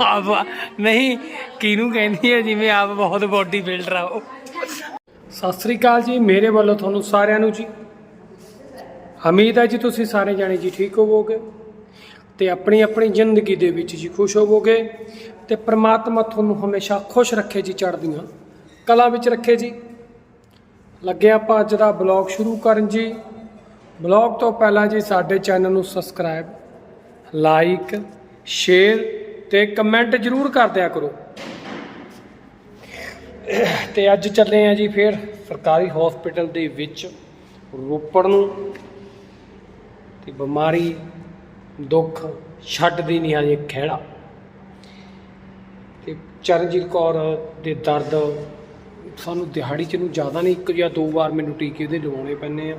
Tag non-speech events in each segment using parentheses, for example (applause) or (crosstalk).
ਆਪ ਨਹੀਂ, ਕਿਹਨੂੰ ਕਹਿੰਦੀ ਹੈ ਜਿਵੇਂ ਆਪ ਬਹੁਤ ਬੋਡੀ ਬਿਲਡਰ ਆ ਉਹ। ਸਤਿ ਸ੍ਰੀ ਅਕਾਲ ਜੀ, ਮੇਰੇ ਵੱਲੋਂ ਤੁਹਾਨੂੰ ਸਾਰਿਆਂ ਨੂੰ ਜੀ। ਉਮੀਦ ਹੈ ਜੀ ਤੁਸੀਂ ਸਾਰੇ ਜਾਣੇ ਜੀ ਠੀਕ ਹੋਵੋਗੇ ਤੇ ਆਪਣੀ ਆਪਣੀ ਜ਼ਿੰਦਗੀ ਦੇ ਵਿੱਚ ਜੀ ਖੁਸ਼ ਹੋਵੋਗੇ ਤੇ ਪ੍ਰਮਾਤਮਾ ਤੁਹਾਨੂੰ ਹਮੇਸ਼ਾ ਖੁਸ਼ ਰੱਖੇ ਜੀ ਚੜ੍ਹਦੀਆਂ ਕਲਾ ਵਿੱਚ ਰੱਖੇ ਜੀ। ਲੱਗੇ ਆਪਾਂ ਅੱਜ ਦਾ ਬਲੌਗ ਸ਼ੁਰੂ ਕਰਨ ਜੀ। ਬਲੌਗ ਤੋਂ ਪਹਿਲਾਂ ਜੀ ਸਾਡੇ ਚੈਨਲ ਨੂੰ ਸਬਸਕ੍ਰਾਈਬ ਲਾਈਕ, ਸ਼ੇਅਰ ਤੇ ਕਮੈਂਟ ਜਰੂਰ ਕਰ ਦਿਆ ਕਰੋ। ਤੇ ਅੱਜ ਚੱਲੇ ਆ ਜੀ ਫਿਰ ਸਰਕਾਰੀ ਹਸਪੀਟਲ ਦੇ ਵਿੱਚ ਰੋਪੜ ਨੂੰ। ਤੇ ਬਿਮਾਰੀ, ਦੁੱਖ ਛੱਡਦੀ ਨਹੀਂ ਹਜੇ ਖਹਿੜਾ। ਤੇ ਚਰਨਜੀਤ ਕੌਰ ਦੇ ਦਰਦ ਸਾਨੂੰ ਦਿਹਾੜੀ ਚ ਨੂੰ ਜ਼ਿਆਦਾ ਨਹੀਂ ਇੱਕ ਜਾਂ ਦੋ ਵਾਰ ਮੈਨੂੰ ਟੀਕੇ ਉਹਦੇ ਲਵਾਉਣੇ ਪੈਂਦੇ ਆ।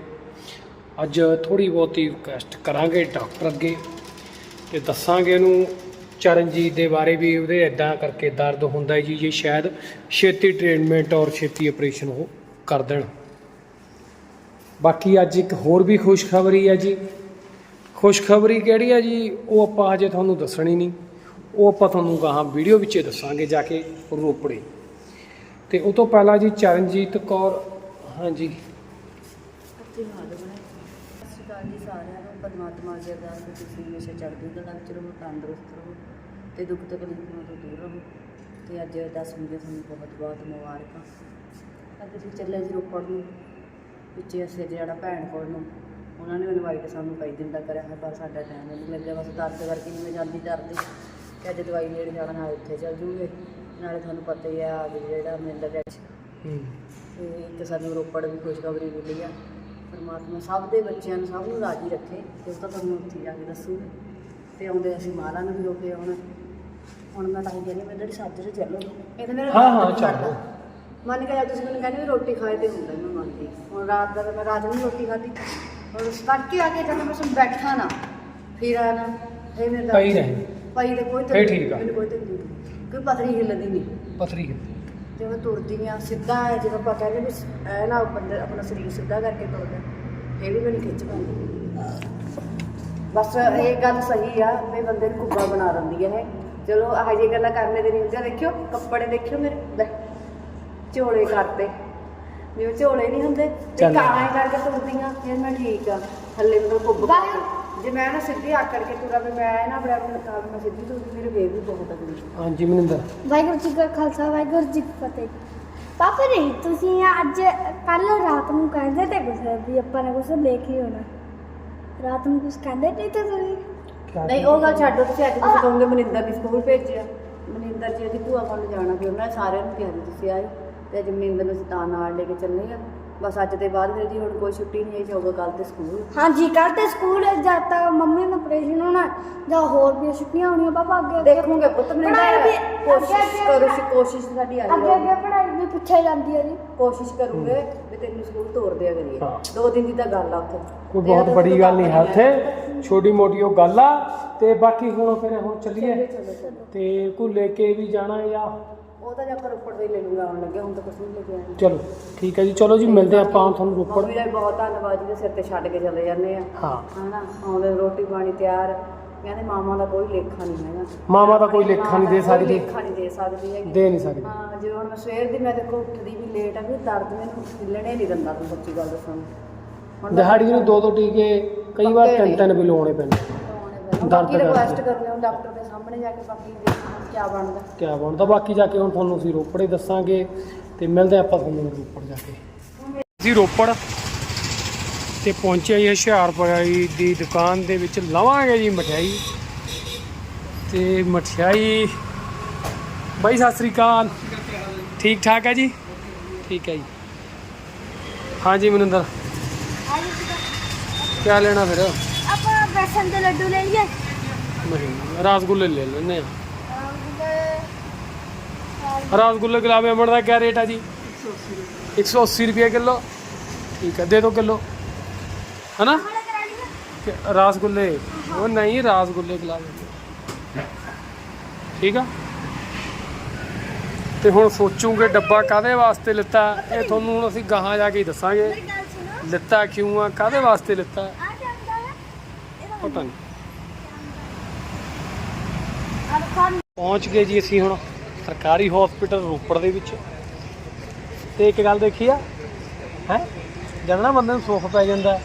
ਅੱਜ ਥੋੜੀ ਬਹੁਤੀ ਰਿਕਵੈਸਟ ਕਰਾਂਗੇ ਡਾਕਟਰ ਅੱਗੇ। ਤੇ ਦੱਸਾਂਗੇ ਇਹਨੂੰ ਚਰਨਜੀਤ ਦੇ ਬਾਰੇ ਵੀ, ਉਹਦੇ ਇਦਾਂ ਕਰਕੇ ਦਰਦ ਹੁੰਦਾ ਹੈ ਜੀ, ਜੇ ਸ਼ਾਇਦ ਛੇਤੀ ਟ੍ਰੀਟਮੈਂਟ ਔਰ ਛੇਤੀ ਆਪਰੇਸ਼ਨ ਉਹ ਕਰ ਦੇਣ। ਬਾਕੀ ਅੱਜ ਇੱਕ ਹੋਰ ਵੀ ਖੁਸ਼ਖਬਰੀ ਹੈ ਜੀ। ਖੁਸ਼ਖਬਰੀ ਕਿਹੜੀ ਹੈ ਜੀ? ਉਹ ਆਪਾਂ ਹਜੇ ਤੁਹਾਨੂੰ ਦੱਸਣੀ ਨਹੀਂ। ਉਹ ਆਪਾਂ ਤੁਹਾਨੂੰ ਗਾਹਾਂ ਵੀਡੀਓ ਵਿੱਚ ਦੱਸਾਂਗੇ ਜਾ ਕੇ ਰੋਪੜੇ। ਤੇ ਉਹ ਤੋਂ ਪਹਿਲਾਂ ਜੀ ਚਰਨਜੀਤ ਕੌਰ, ਹਾਂਜੀ। ਸਤਿ ਸ਼੍ਰੀ ਅਕਾਲ ਜੀ ਸਾਰਿਆਂ ਨੂੰ। ਪਰਮਾਤਮਾ ਅੱਗੇ ਅਰਦਾਸ ਹੈ ਤੁਸੀਂ ਹਮੇਸ਼ਾ ਚੜ੍ਹਦੀ ਕਲਾ ਵਿੱਚ ਰਹੋ ਤੰਦਰੁਸਤ ਰਹੋ ਤੇ ਦੁੱਖ ਤਕਲੀਫਾਂ ਤੋਂ ਦੂਰ ਰਹੋ। ਤੇ ਅੱਜ 10 ਵਜੇ ਤੁਹਾਨੂੰ ਬਹੁਤ ਬਹੁਤ ਮੁਬਾਰਕਾਂ। ਅੱਜ ਅਸੀਂ ਚੱਲੇ ਜੀ ਰੋਪੜ ਨੂੰ ਪਿੱਛੇ ਅਸੀਂ ਜਿਹੜਾ ਭੈਣ ਕੋਲ ਨੂੰ। ਉਹਨਾਂ ਨੇ ਇਨਵਾਈਟ ਸਾਨੂੰ ਕਈ ਦਿਨ ਦਾ ਕਰਿਆ ਹੈ ਪਰ ਸਾਡਾ ਟਾਈਮ ਨਹੀਂ ਲੱਗਿਆ ਬਸ ਦਰਦ ਕਰਕੇ ਨਹੀਂ ਮੈਂ ਜਾਂਦੀ ਡਰਦੀ ਕਿ ਅੱਜ ਦਵਾਈ ਲੈਣ ਜਾਣਾ ਨਾਲ ਉੱਥੇ ਚੱਲ ਜੂਗੇ। ਨਾਲੇ ਤੁਹਾਨੂੰ ਪਤਾ ਹੀ ਆ ਵੀ ਜਿਹੜਾ ਮਿਲਦਾ ਵਿੱਚ ਹੂੰ। ਤੇ ਇੱਕ ਸਾਨੂੰ ਰੋਪੜ ਵੀ ਖੁਸ਼ਖਬਰੀ ਮਿਲੀ ਆ। ਪਰਮਾਤਮਾ ਸਭ ਦੇ ਬੱਚਿਆਂ ਨੂੰ ਸਭ ਨੂੰ ਰਾਜੀ ਰੱਖੇ ਤੇ ਉਹ ਤਾਂ ਤੁਹਾਨੂੰ ਉੱਥੇ ਜਾ ਕੇ ਦੱਸੂਗੇ। ਤੇ ਆਉਂਦੇ ਅਸੀਂ ਮਾਲਾ ਨੂੰ ਵੀ ਹੋ ਕੇ ਆਉਣਾ। ਹੁਣ ਮੈਂ ਤਾਂ ਹੀ ਕਹਿੰਦੀ ਮੈਂ ਜਿਹੜੀ ਤੇ ਚੱਲੋ। ਇਹ ਤਾਂ ਮੇਰਾ ਹਾਂ, ਹਾਂ, ਚੱਲੋ। ਮੰਨ ਕੇ ਜਾ ਤੁਸੀਂ ਮੈਨੂੰ ਕਹਿੰਦੇ ਵੀ ਰੋਟੀ ਖਾਏ ਤੇ ਹੁੰਦਾ ਮੈਂ ਮੰਨਦੀ। ਹੁਣ ਰਾਤ ਦਾ ਤਾਂ ਮੈਂ ਰਾਤ ਨੂੰ ਰੋਟੀ ਖਾਧੀ। ਹੁਣ ਕਰਕੇ ਆ ਕੇ ਜਦੋਂ ਮੈਂ ਸੁਣ ਬੈਠਾ ਨਾ ਫਿਰ ਆ ਨਾ ਫੇ ਮੇਰੇ ਪਈ ਰਹੇ। ਪਈ ਤੇ ਕੋਈ ਫਿਰ ਠੀਕ ਆ। ਮੈਨੂੰ ਕੋਈ ਨਹੀਂ। ਕੋਈ ਪਤਰੀ ਹਿੱਲਦੀ ਨਹੀਂ। ਪਥਰੀ ਤੇ ਮੈਂ ਤੁਰਦੀ ਆ ਸਿੱਧਾ ਹੈ ਜਦੋਂ ਆਪਾਂ ਕਹਿੰਦੇ ਵੀ ਐ ਨਾ ਬੰਦੇ ਆਪਣਾ ਸਰੀਰ ਸਿੱਧਾ ਕਰਕੇ ਤੁਰਦਾ ਇਹ ਵੀ ਮੈਨੂੰ ਖਿੱਚ ਪੈਂਦੀ ਬਸ ਇਹ ਗੱਲ ਸਹੀ ਆ ਵੀ ਬੰਦੇ ਨੂੰ ਕੁੱਬਾ ਬਣਾ ਦਿੰਦੀ ਹੈ ਇਹ। ਚਲੋ ਆਹ ਜੀ ਗੱਲਾਂ ਕਰਨੇ ਦੇ ਨਹੀਂ ਹੁੰਦੀਆਂ ਦੇਖਿਓ ਕੱਪੜੇ ਦੇਖਿਓ ਮੇਰੇ ਲੈ ਝੋਲੇ ਕਰਤੇ। ਜਿਵੇਂ ਝੋਲੇ ਨਹੀਂ ਹੁੰਦੇ ਤੇ। ਕਾਣਾ ਕਰਕੇ ਤੁਰਦੀਆਂ ਫਿਰ ਮੈਂ ਠੀਕ ਆ ਥੱਲੇ ਮੈਨੂੰ ਕੁੱਬ ਜੇ ਮੈਂ ਨਾ ਸਿੱਧੀ ਆਕੜ ਕੇ ਤੁਰਾਂ ਵੀ ਮੈਂ ਨਾ ਬਰਾਬਰ ਲਗਾ ਮੈਂ ਸਿੱਧੀ ਤੁਰਦੀ ਮੇਰੇ ਫੇਰ ਵੀ ਬਹੁਤ ਤਕਲੀਫ ਹਾਂਜੀ ਮਨਿੰਦਰ। ਵਾਹਿਗੁਰੂ ਜੀ ਕਾ ਖਾਲਸਾ ਵਾਹਿਗੁਰੂ ਜੀ ਕੀ ਫਤਿਹ। ਪਾਪਾ ਨਹੀਂ ਤੁਸੀਂ ਅੱਜ ਕੱਲ ਰਾਤ ਨੂੰ ਕਹਿੰਦੇ ਤੇ ਕੁਛ ਵੀ ਆਪਾਂ ਨੇ ਕੁਛ ਦੇਖ ਹੀ ਹੋਣਾ। ਰਾਤ ਨੂੰ ਕੁਛ ਕਹਿੰਦੇ ਨਹੀਂ ਤੇ ਤੁਸੀਂ? ਨਹੀਂ ਉਹ ਗੱਲ ਛੱਡੋ ਤੁਸੀਂ ਅੱਜ ਤੁਸੀਂ ਕਹੋਗੇ? ਮਨਿੰਦਰ ਨੇ ਸਕੂਲ ਭੇਜਿਆ। ਮਨਿੰਦਰ ਜੀ ਦੀ ਭੂਆ ਕੋਲ ਜਾਣਾ ਕਿ ਉਹਨਾਂ ਨੇ ਸਾਰਿਆਂ ਨੂੰ ਕਿਹਾ ਵੀ ਤੁਸੀਂ ਆਇਓ ਤੇ ਅੱਜ ਮਨਿੰਦਰ ਨੂੰ ਅਸੀਂ ਤਾਂ ਨਾਲ ਲੈ ਕੇ ਚੱਲੇ ਆ। ਬਸ ਅੱਜ ਦੇ ਬਾਅਦ ਫਿਰ ਜੀ ਹੁਣ ਕੋਈ ਛੁੱਟੀ ਨਹੀਂ ਹੈ ਜਾਊਗਾ ਕੱਲ ਤੇ ਸਕੂਲ। ਹਾਂਜੀ ਕੱਲ ਤੇ ਸਕੂਲ ਜਾਂ ਤਾਂ ਮੰਮੀ ਨੂੰ ਆਪਰੇਸ਼ਨ ਹੋਣਾ ਜਾਂ ਹੋਰ ਵੀ ਛੁੱਟੀਆਂ ਹੋਣੀਆਂ ਪਾਪਾ ਅੱਗੇ ਦੇਖੂਗੇ ਪੁੱਤ ਪੜ੍ਹਾਈ ਮਨਿੰਦਰ ਵੀ- ਕੋਸ਼ਿਸ਼ ਅੱਗੇ- ਕਰੋ ਅੱਗੇ- ਸੀ ਕੋਸ਼ਿਸ਼ ਸਾਡੀ ਆਈ ਅੱਗੇ ਅੱਗੇ ਪੜ੍ਹਾਈ ਵੀ ਪਿੱਛੇ ਜਾਂਦੀ ਹੈ ਜੀ। ਕੋਸ਼ਿਸ਼ ਕਰੂਗੇ ਵੀ ਤੈਨੂੰ ਸਕੂਲ ਤੋਰ ਦਿਆ ਕਰੀਏ। ਹਾਂ। ਦੋ ਦਿਨ ਦੀ ਤਾਂ ਗੱਲ ਆ ਉੱਥੇ। ਕੋਈ ਬਹੁਤ ਤੋਂ ਗੱਲ ਨਹੀਂ ਹੈ ਨੇ ਉੱਥੇ। ਛੋਟੀ ਮੋਟੀ ਉਹ ਗੱਲ ਆ ਤੇ ਬਾਕੀ ਹੁਣ ਫਿਰ ਹੁਣ ਚੱਲੀਏ। ਚਲੋ, ਚਲੋ। ਤੇ ਕੋਈ ਲੈ ਕੇ ਵੀ ਜਾਣਾ ਜਾਂ ਉਹ ਤਾਂ ਜਾਂ ਪਰ ਉੱਪਰ ਦੇ ਲੈ ਲੂੰਗਾ ਆਉਣ ਲੱਗੇ ਹੁਣ ਤਾਂ ਕੁਝ ਨਹੀਂ ਲੈ ਕੇ ਆਇਆ ਚਲੋ ਠੀਕ ਹੈ ਜੀ ਚਲੋ ਜੀ ਮਿਲਦੇ ਹਾਂ ਆਪਾਂ ਤੁਹਾਨੂੰ ਰੋਪੜ। ਮੰਮੀ ਦਾ ਵੀ ਬਹੁਤ ਧੰਨਵਾਦ ਜੀ ਦੇ ਸਿਰ ਤੇ ਛੱਡ ਕੇ ਚਲੇ ਜਾਂਦੇ ਆ। ਹਾਂ। ਹਨਾ ਆਉਂਦੇ ਰੋਟੀ ਪਾਣੀ ਤਿਆਰ। ਕਹਿੰਦੇ ਮਾਮਾ ਦਾ ਕੋਈ ਲੇਖਾ ਨਹੀਂ ਹੈਗਾ। ਮਾਵਾਂ ਦਾ ਕੋਈ ਲੇਖਾ ਨਹੀਂ ਦੇ ਸਕਦੀ। ਲੇਖਾ ਨਹੀਂ ਦੇ ਸਕਦੀ ਹੈਗੀ। ਦੇ ਨਹੀਂ ਸਕਦੀ। ਹਾਂ ਜਿਵੇਂ ਹੁਣ ਮੈਂ ਸਵੇਰ ਦੀ ਮੈਂ ਦੇਖੋ ਉੱਠਦੀ ਵੀ ਲੇਟ ਆ ਵੀ ਦਰਦ ਮੈਨੂੰ ਹਿੱਲਣੇ ਨਹੀਂ ਦਿੰਦਾ ਤੂੰ ਸੱਚੀ ਗੱਲ ਦੱਸਾਂ। ਦਿਹਾੜੀ ਨੂੰ ਦੋ ਦੋ ਟੀਕੇ ਕਈ ਵਾਰ ਤਿੰਨ ਤਿੰਨ ਵੀ ਲਵਾਉਣੇ ਪੈਂਦੇ। ਹੁਣ ਦਰਦ ਬਾਕੀ ਕਰਕੇ। ਰਿਕੁਐਸਟ ਕਰਨੇ ਹੁਣ ਡਾਕਟਰ ਦੇ ਸਾਹਮਣੇ ਜਾ ਕੇ ਬਾਕੀ ਦੇਖਣਾ ਕੀ ਬਣਦਾ। ਕਿਆ ਬਣਦਾ? ਬਾਕੀ ਜਾ ਕੇ ਹੁਣ ਤੁਹਾਨੂੰ ਅਸੀਂ ਰੋਪੜੇ ਦੱਸਾਂਗੇ ਤੇ ਮਿਲਦੇ ਆਪਾਂ ਤੁਹਾਨੂੰ ਰੋਪੜ ਜਾ ਕੇ। ਅਸੀਂ ਰੋਪੜ ਤੇ ਪਹੁੰਚੇ ਜੀ ਹੁਸ਼ਿਆਰਪੁਰ ਦੀ ਦੁਕਾਨ ਦੇ ਵਿੱਚ। ਲਵਾਂਗੇ ਜੀ ਮਠਿਆਈ ਤੇ ਮਠਿਆਈ। ਬਾਈ ਸਤਿ ਸ੍ਰੀ ਅਕਾਲ। ਠੀਕ ਠਾਕ ਹੈ ਜੀ? ਠੀਕ ਹੈ ਜੀ। ਹਾਂਜੀ ਮਨਿੰਦਰ। ਕਿਆ ਲੈਣਾ ਫਿਰ? ਬੇਸਨ ਦੇ ਲੱਡੂ ਲੈ ਲਈਏ। ਨਹੀਂ ਰਸਗੁੱਲੇ ਲੈ ਲੈਨੇ ਆ। ਰਸਗੁੱਲੇ। ਗੁਲਾਬ ਜਾਮਣ ਦਾ ਕੀ ਰੇਟ ਆ ਜੀ? 180 ਰੁਪਏ ਕਿਲੋ। ਠੀਕ ਹੈ ਦੇ ਦਿਓ ਕਿਲੋ। ਹਨਾ? ਕਿ ਉਹ ਨਹੀਂ ਰਸਗੁੱਲੇ ਗੁਲਾਬ ਠੀਕ ਆ? ਤੇ ਹੁਣ ਸੋਚੂਗੇ ਡੱਬਾ ਕਾਦੇ ਵਾਸਤੇ ਲਿੱਤਾ? ਇਹ ਤੁਹਾਨੂੰ ਹੁਣ ਅਸੀਂ ਗਾਹਾਂ ਜਾ ਕੇ ਦੱਸਾਂਗੇ। ਲਿੱਤਾ ਕਿਉਂ ਆ? ਕਾਦੇ ਵਾਸਤੇ ਲਿੱਤਾ? ਪਤਾ ਨਹੀਂ ਪਹੁੰਚ ਗਏ ਜੀ ਅਸੀਂ ਹੁਣ ਸਰਕਾਰੀ ਹਸਪੀਟਲ ਰੋਪੜ ਦੇ ਵਿੱਚ। ਤੇ ਇੱਕ ਗੱਲ ਦੇਖੀ ਆ, ਹੈ? ਜਦ ਨਾ ਬੰਦੇ ਨੂੰ ਸੁੱਖ ਪੈ ਜਾਂਦਾ,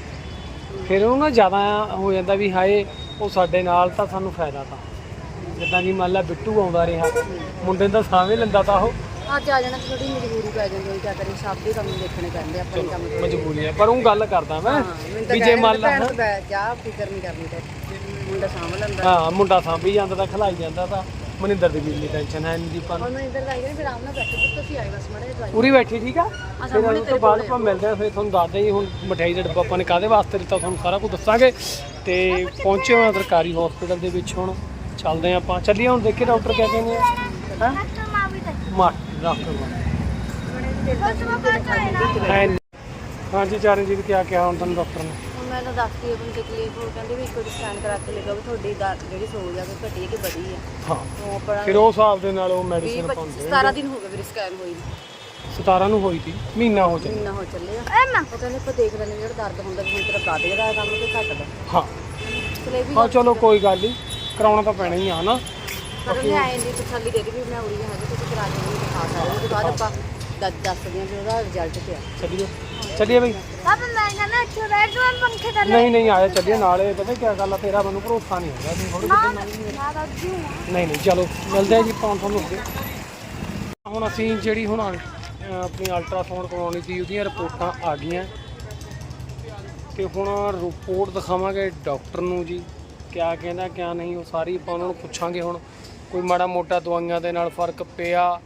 ਫਿਰ ਉਹ ਨਾ ਜ਼ਿਆਦਾ ਹੋ ਜਾਂਦਾ ਵੀ ਹਾਏ, ਉਹ ਸਾਡੇ ਨਾਲ ਤਾਂ ਸਾਨੂੰ ਫਾਇਦਾ ਤਾਂ। ਜਿੱਦਾਂ ਕਿ ਮੰਨ ਲਾ ਬਿੱਟੂ ਆਉਂਦਾ ਰਿਹਾ, ਮੁੰਡੇ ਦਾ ਤਾਂ ਸਾਵੇਂ ਲੈਂਦਾ ਤਾਂ ਉਹ। ਅੱਜ ਆ ਜਾਣਾ ਥੋੜੀ ਮਜਬੂਰੀ ਪੈ ਜਾਂਦੀ ਹੈ ਕਿਆ ਕਰੀਏ ਸਭ ਦੇ ਕੰਮ ਦੇਖਣੇ ਪੈਂਦੇ ਆਪਣੇ ਕੰਮ ਥੋੜ੍ਹੇ। ਮਜਬੂਰੀ ਹੈ ਪਰ ਉਹ ਗੱਲ ਕਰਦਾ ਮੈਂ ਹਾਂ, ਮੈਨੂੰ ਤਾਂ ਵੀ ਜੇ ਕਹਿ ਮੰਨ ਲਾ ਭੈਣ ਤੋਂ ਬੈ- ਜਾ ਫਿਕਰ ਨਹੀਂ ਕਰਨੀ ਤੇ ਮੁੰਡਾ ਸਾਂਭ ਲੈਂਦਾ। ਹਾਂ ਮੁੰਡਾ ਸਾਂਭੀ ਜਾਂਦਾ ਤਾਂ ਖਲਾਈ ਜਾਂਦਾ ਤਾਂ ਮਨਿੰਦਰ ਦੀ ਵੀ ਇੰਨੀ ਟੈਨਸ਼ਨ ਹੈ ਨਹੀਂ ਦੀਪਾਂ ਨੂੰ। ਹੁਣ ਮੈਂ ਇੱਧਰ ਲਾਈ ਗਈ ਫਿਰ ਆਰਾਮ ਨਾਲ ਬੈਠੇ ਪੁੱਤ ਤੁਸੀਂ ਆਏ ਬਸ ਮੜੇ ਦਵਾਈ ਪੂਰੀ ਬੈਠੀ ਠੀਕ ਆ? ਫਿਰ ਸਾਹਮਣੇ ਉਸ ਤੋਂ ਬਾਅਦ ਆਪਾਂ ਮਿਲਦੇ ਹਾਂ ਫਿਰ ਤੁਹਾਨੂੰ ਦੱਸਦੇ ਜੀ ਹੁਣ ਮਠਿਆਈ ਦਾ ਡੱਬਾ ਆਪਾਂ ਨੇ ਕਾਦੇ ਵਾਸਤੇ ਦਿੱਤਾ ਤੁਹਾਨੂੰ ਸਾਰਾ ਕੁਝ ਦੱਸਾਂਗੇ। ਤੇ ਪਹੁੰਚੇ ਹਾਂ ਸਰਕਾਰੀ ਹਸਪੀਟਲ ਦੇ ਵਿੱਚ ਹੁਣ ਚੱਲਦੇ ਹਾਂ ਆਪਾਂ। ਚੱਲੀਏ ਹੁਣ ਦੇਖੀਏ ਡਾਕਟਰ ਕਿਆ ਕਹਿੰਦੇ ਆ। ਹੈ? ਮਾਂ ਡਾਕਟਰ ਨਾ ਹੈ ਨੀ। ਹਾਂਜੀ ਚਰਨਜੀਤ ਕਿਆ ਕਿਹਾ ਹੁਣ ਤੁਹਾਨੂੰ ਡਾਕਟਰ ਨੇ? ਹੁਣ ਮੈਂ ਤਾਂ ਦੱਸਦੀ ਆਪਣੀ ਤਕਲੀਫ ਉਹ ਕਹਿੰਦੇ ਵੀ ਇੱਕ ਵਾਰੀ ਸਕੈਨ ਕਰਾ ਕੇ ਲੱਗਾ ਵੀ ਤੁਹਾਡੀ ਦਰ- ਜਿਹੜੀ ਸੋਜ ਆ ਕਿ ਘਟੀ ਹੈ ਕਿ ਵਧੀ ਹੈ ਹਾਂ। ਉਹ ਆਪਣਾ ਫਿਰ ਉਸ ਹਿਸਾਬ ਦੇ ਨਾਲ ਉਹ 20 ਮੈਡੀਸਿਨ 25 ਪਾਉਂਦੇ 17 ਦਿਨ ਹੋ ਗਏ ਵੀਰੇ ਸਕੈਨ ਹੋਈ 17 ਨੂੰ ਹੋਈ ਸੀ ਮਹੀਨਾ ਹੋ ਚੱਲਿਆ। ਮਹੀਨਾ ਹੋ ਚੱਲੇ ਆ ਐ ਮਾਂ। ਉਹ ਕਹਿੰਦੇ ਆਪਾਂ ਦੇਖ ਲੈਣੇ ਜਿਹੜਾ ਦਰਦ ਹੁੰਦਾ ਵੀ ਹੁਣ ਤੇਰਾ ਵੱਧ ਗਿਆ ਕੰਮ ਤੇ ਘਟਦਾ ਹਾਂ। ਚਲੇ ਵੀ ਹਾਂ ਚਲੋ ਕੋਈ ਗੱਲ ਨਹੀਂ ਕਰਾਉਣਾ ਤਾਂ ਪੈਣਾ ਹੀ ਆ ਹਨਾ? ਪਰ ਉਹਨੇ ਆਏ ਨਹੀਂ ਤਸੱਲੀ ਦੇ ਦਿੱਤੀ ਵੀ ਮੈਂ ਉਰੀ ਹੈਗੀ ਤੁਸੀਂ ਕਰਾ ਕੇ ਨਹੀਂ ਦਿਖਾ ਸਕਦੇ ਉਹਦੇ ਬਾਅਦ ਆਪਾਂ ਦੱਸ ਦੱਸਦੇ ਹਾਂ ਵੀ ਉਹਦਾ ਰਿਜ਼ਲਟ ਕੀ ਆ ਚੱਲੀਏ। ਚੱਲੀਏ ਬਈ। ਪਾਪਾ ਮੈਂ ਕਹਿੰਦਾ ਇੱਥੇ ਬੈਠ ਜਾ ਪੰਖੇ ਥੱਲੇ। ਨਹੀਂ ਨਹੀਂ ਆਇਆ ਚੱਲੀਏ ਨਾਲੇ ਪਤਾ ਕੀ ਗੱਲ ਆ ਤੇਰਾ ਮੈਨੂੰ ਭਰੋਸਾ ਨਹੀਂ ਹੈਗਾ ਵੀ ਥੋੜੀ ਨਾ ਨਾ ਨਾ ਜੀ ਨਹੀਂ ਨਹੀਂ ਚਲੋ ਮਿਲਦੇ ਆ ਜੀ ਪਾਉਂ ਤੁਹਾਨੂੰ ਅੱਗੇ। ਹੁਣ ਅਸੀਂ ਜਿਹੜੀ ਹੁਣ ਅਲ- ਅਹ ਆਪਣੀ ਅਲਟਰਾਸਾਊਂਡ ਕਰਵਾਉਣੀ ਸੀ ਉਹਦੀਆਂ ਰਿਪੋਰਟਾਂ ਆ ਗਈਆਂ। ਤੇ ਹੁਣ ਰਿਪੋਰਟ ਦਿਖਾਵਾਂਗੇ ਡਾਕਟਰ ਨੂੰ ਜੀ ਕਿਆ ਕਹਿੰਦਾ ਕਿਆ ਨਹੀਂ ਉਹ ਸਾਰੀ ਆਪਾਂ ਉਹਨਾਂ ਨੂੰ ਪੁੱਛਾਂਗੇ ਹੁਣ। ਕੋਈ ਮਾੜਾ ਮੋਟਾ ਦਵਾਈਆਂ ਦੇ ਨਾਲ ਫ਼ਰਕ ਪਿਆ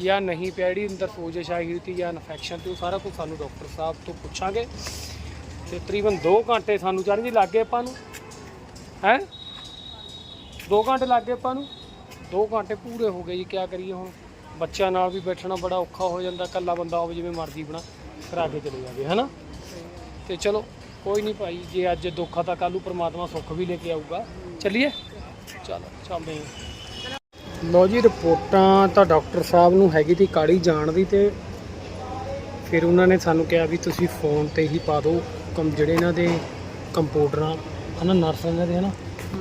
ਜਾਂ ਨਹੀਂ ਪਿਆ, ਜਿਹੜੀ ਅੰਦਰ ਸੋਜਸ਼ ਆਈ ਹੋਈ ਸੀ ਜਾਂ ਇਨਫੈਕਸ਼ਨ ਤੇ ਉਹ ਸਾਰਾ ਕੁਝ ਸਾਨੂੰ ਡਾਕਟਰ ਸਾਹਿਬ ਤੋਂ ਪੁੱਛਾਂਗੇ ਤੇ ਤਕਰੀਬਨ 2 ਘੰਟੇ ਸਾਨੂੰ ਚੜ੍ਹਨ ਜੀ ਲੱਗੇ ਆਪਾਂ ਨੂੰ, ਹੈ? 2 ਘੰਟੇ ਲੱਗ ਗਏ ਆਪਾਂ ਨੂੰ 2 ਘੰਟੇ ਪੂਰੇ ਹੋ ਗਏ ਜੀ ਕੀ ਕਰੀਏ ਹੁਣ? ਬੱਚਿਆਂ ਨਾਲ ਵੀ ਬੈਠਣਾ ਬੜਾ ਔਖਾ ਹੋ ਜਾਂਦਾ, ਇਕੱਲਾ ਬੰਦਾ ਹੋਵੇ ਜਿਵੇਂ ਮਰਜ਼ੀ ਬਣਾ ਕਰਾ ਕੇ ਚਲੇ ਜਾਵੇ ਹਨਾ? ਤੇ ਚਲੋ, ਕੋਈ ਨਹੀਂ ਭਾਈ, ਜੇ ਅੱਜ ਦੁੱਖ ਆ ਤਾਂ ਕੱਲ੍ਹ ਨੂੰ ਪ੍ਰਮਾਤਮਾ ਸੁੱਖ ਵੀ ਲੈ ਕੇ ਆਊਗਾ। ਚੱਲੀਏ? ਚਲੋ, ਚੱਲਦੇ ਹਾਂ। ਲੋ ਜੀ ਰਿਪੋਰਟਾਂ ਤਾਂ ਡਾਕਟਰ ਸਾਹਿਬ ਨੂੰ ਹੈਗੀ ਤੀ ਕਾੜੀ ਜਾਣ ਦੀ ਤੇ ਫਿਰ ਉਹਨਾਂ ਨੇ ਸਾਨੂੰ ਕਿਹਾ ਵੀ ਤੁਸੀਂ ਫੋਨ ਤੇ ਹੀ ਪਾ ਦਿਓ ਕਮ ਜਿਹੜੇ ਇਹਨਾਂ ਦੇ ਕੰਪਿਊਟਰਾਂ ਹਨਾ ਨਰਸ ਦੇ ਹਨਾ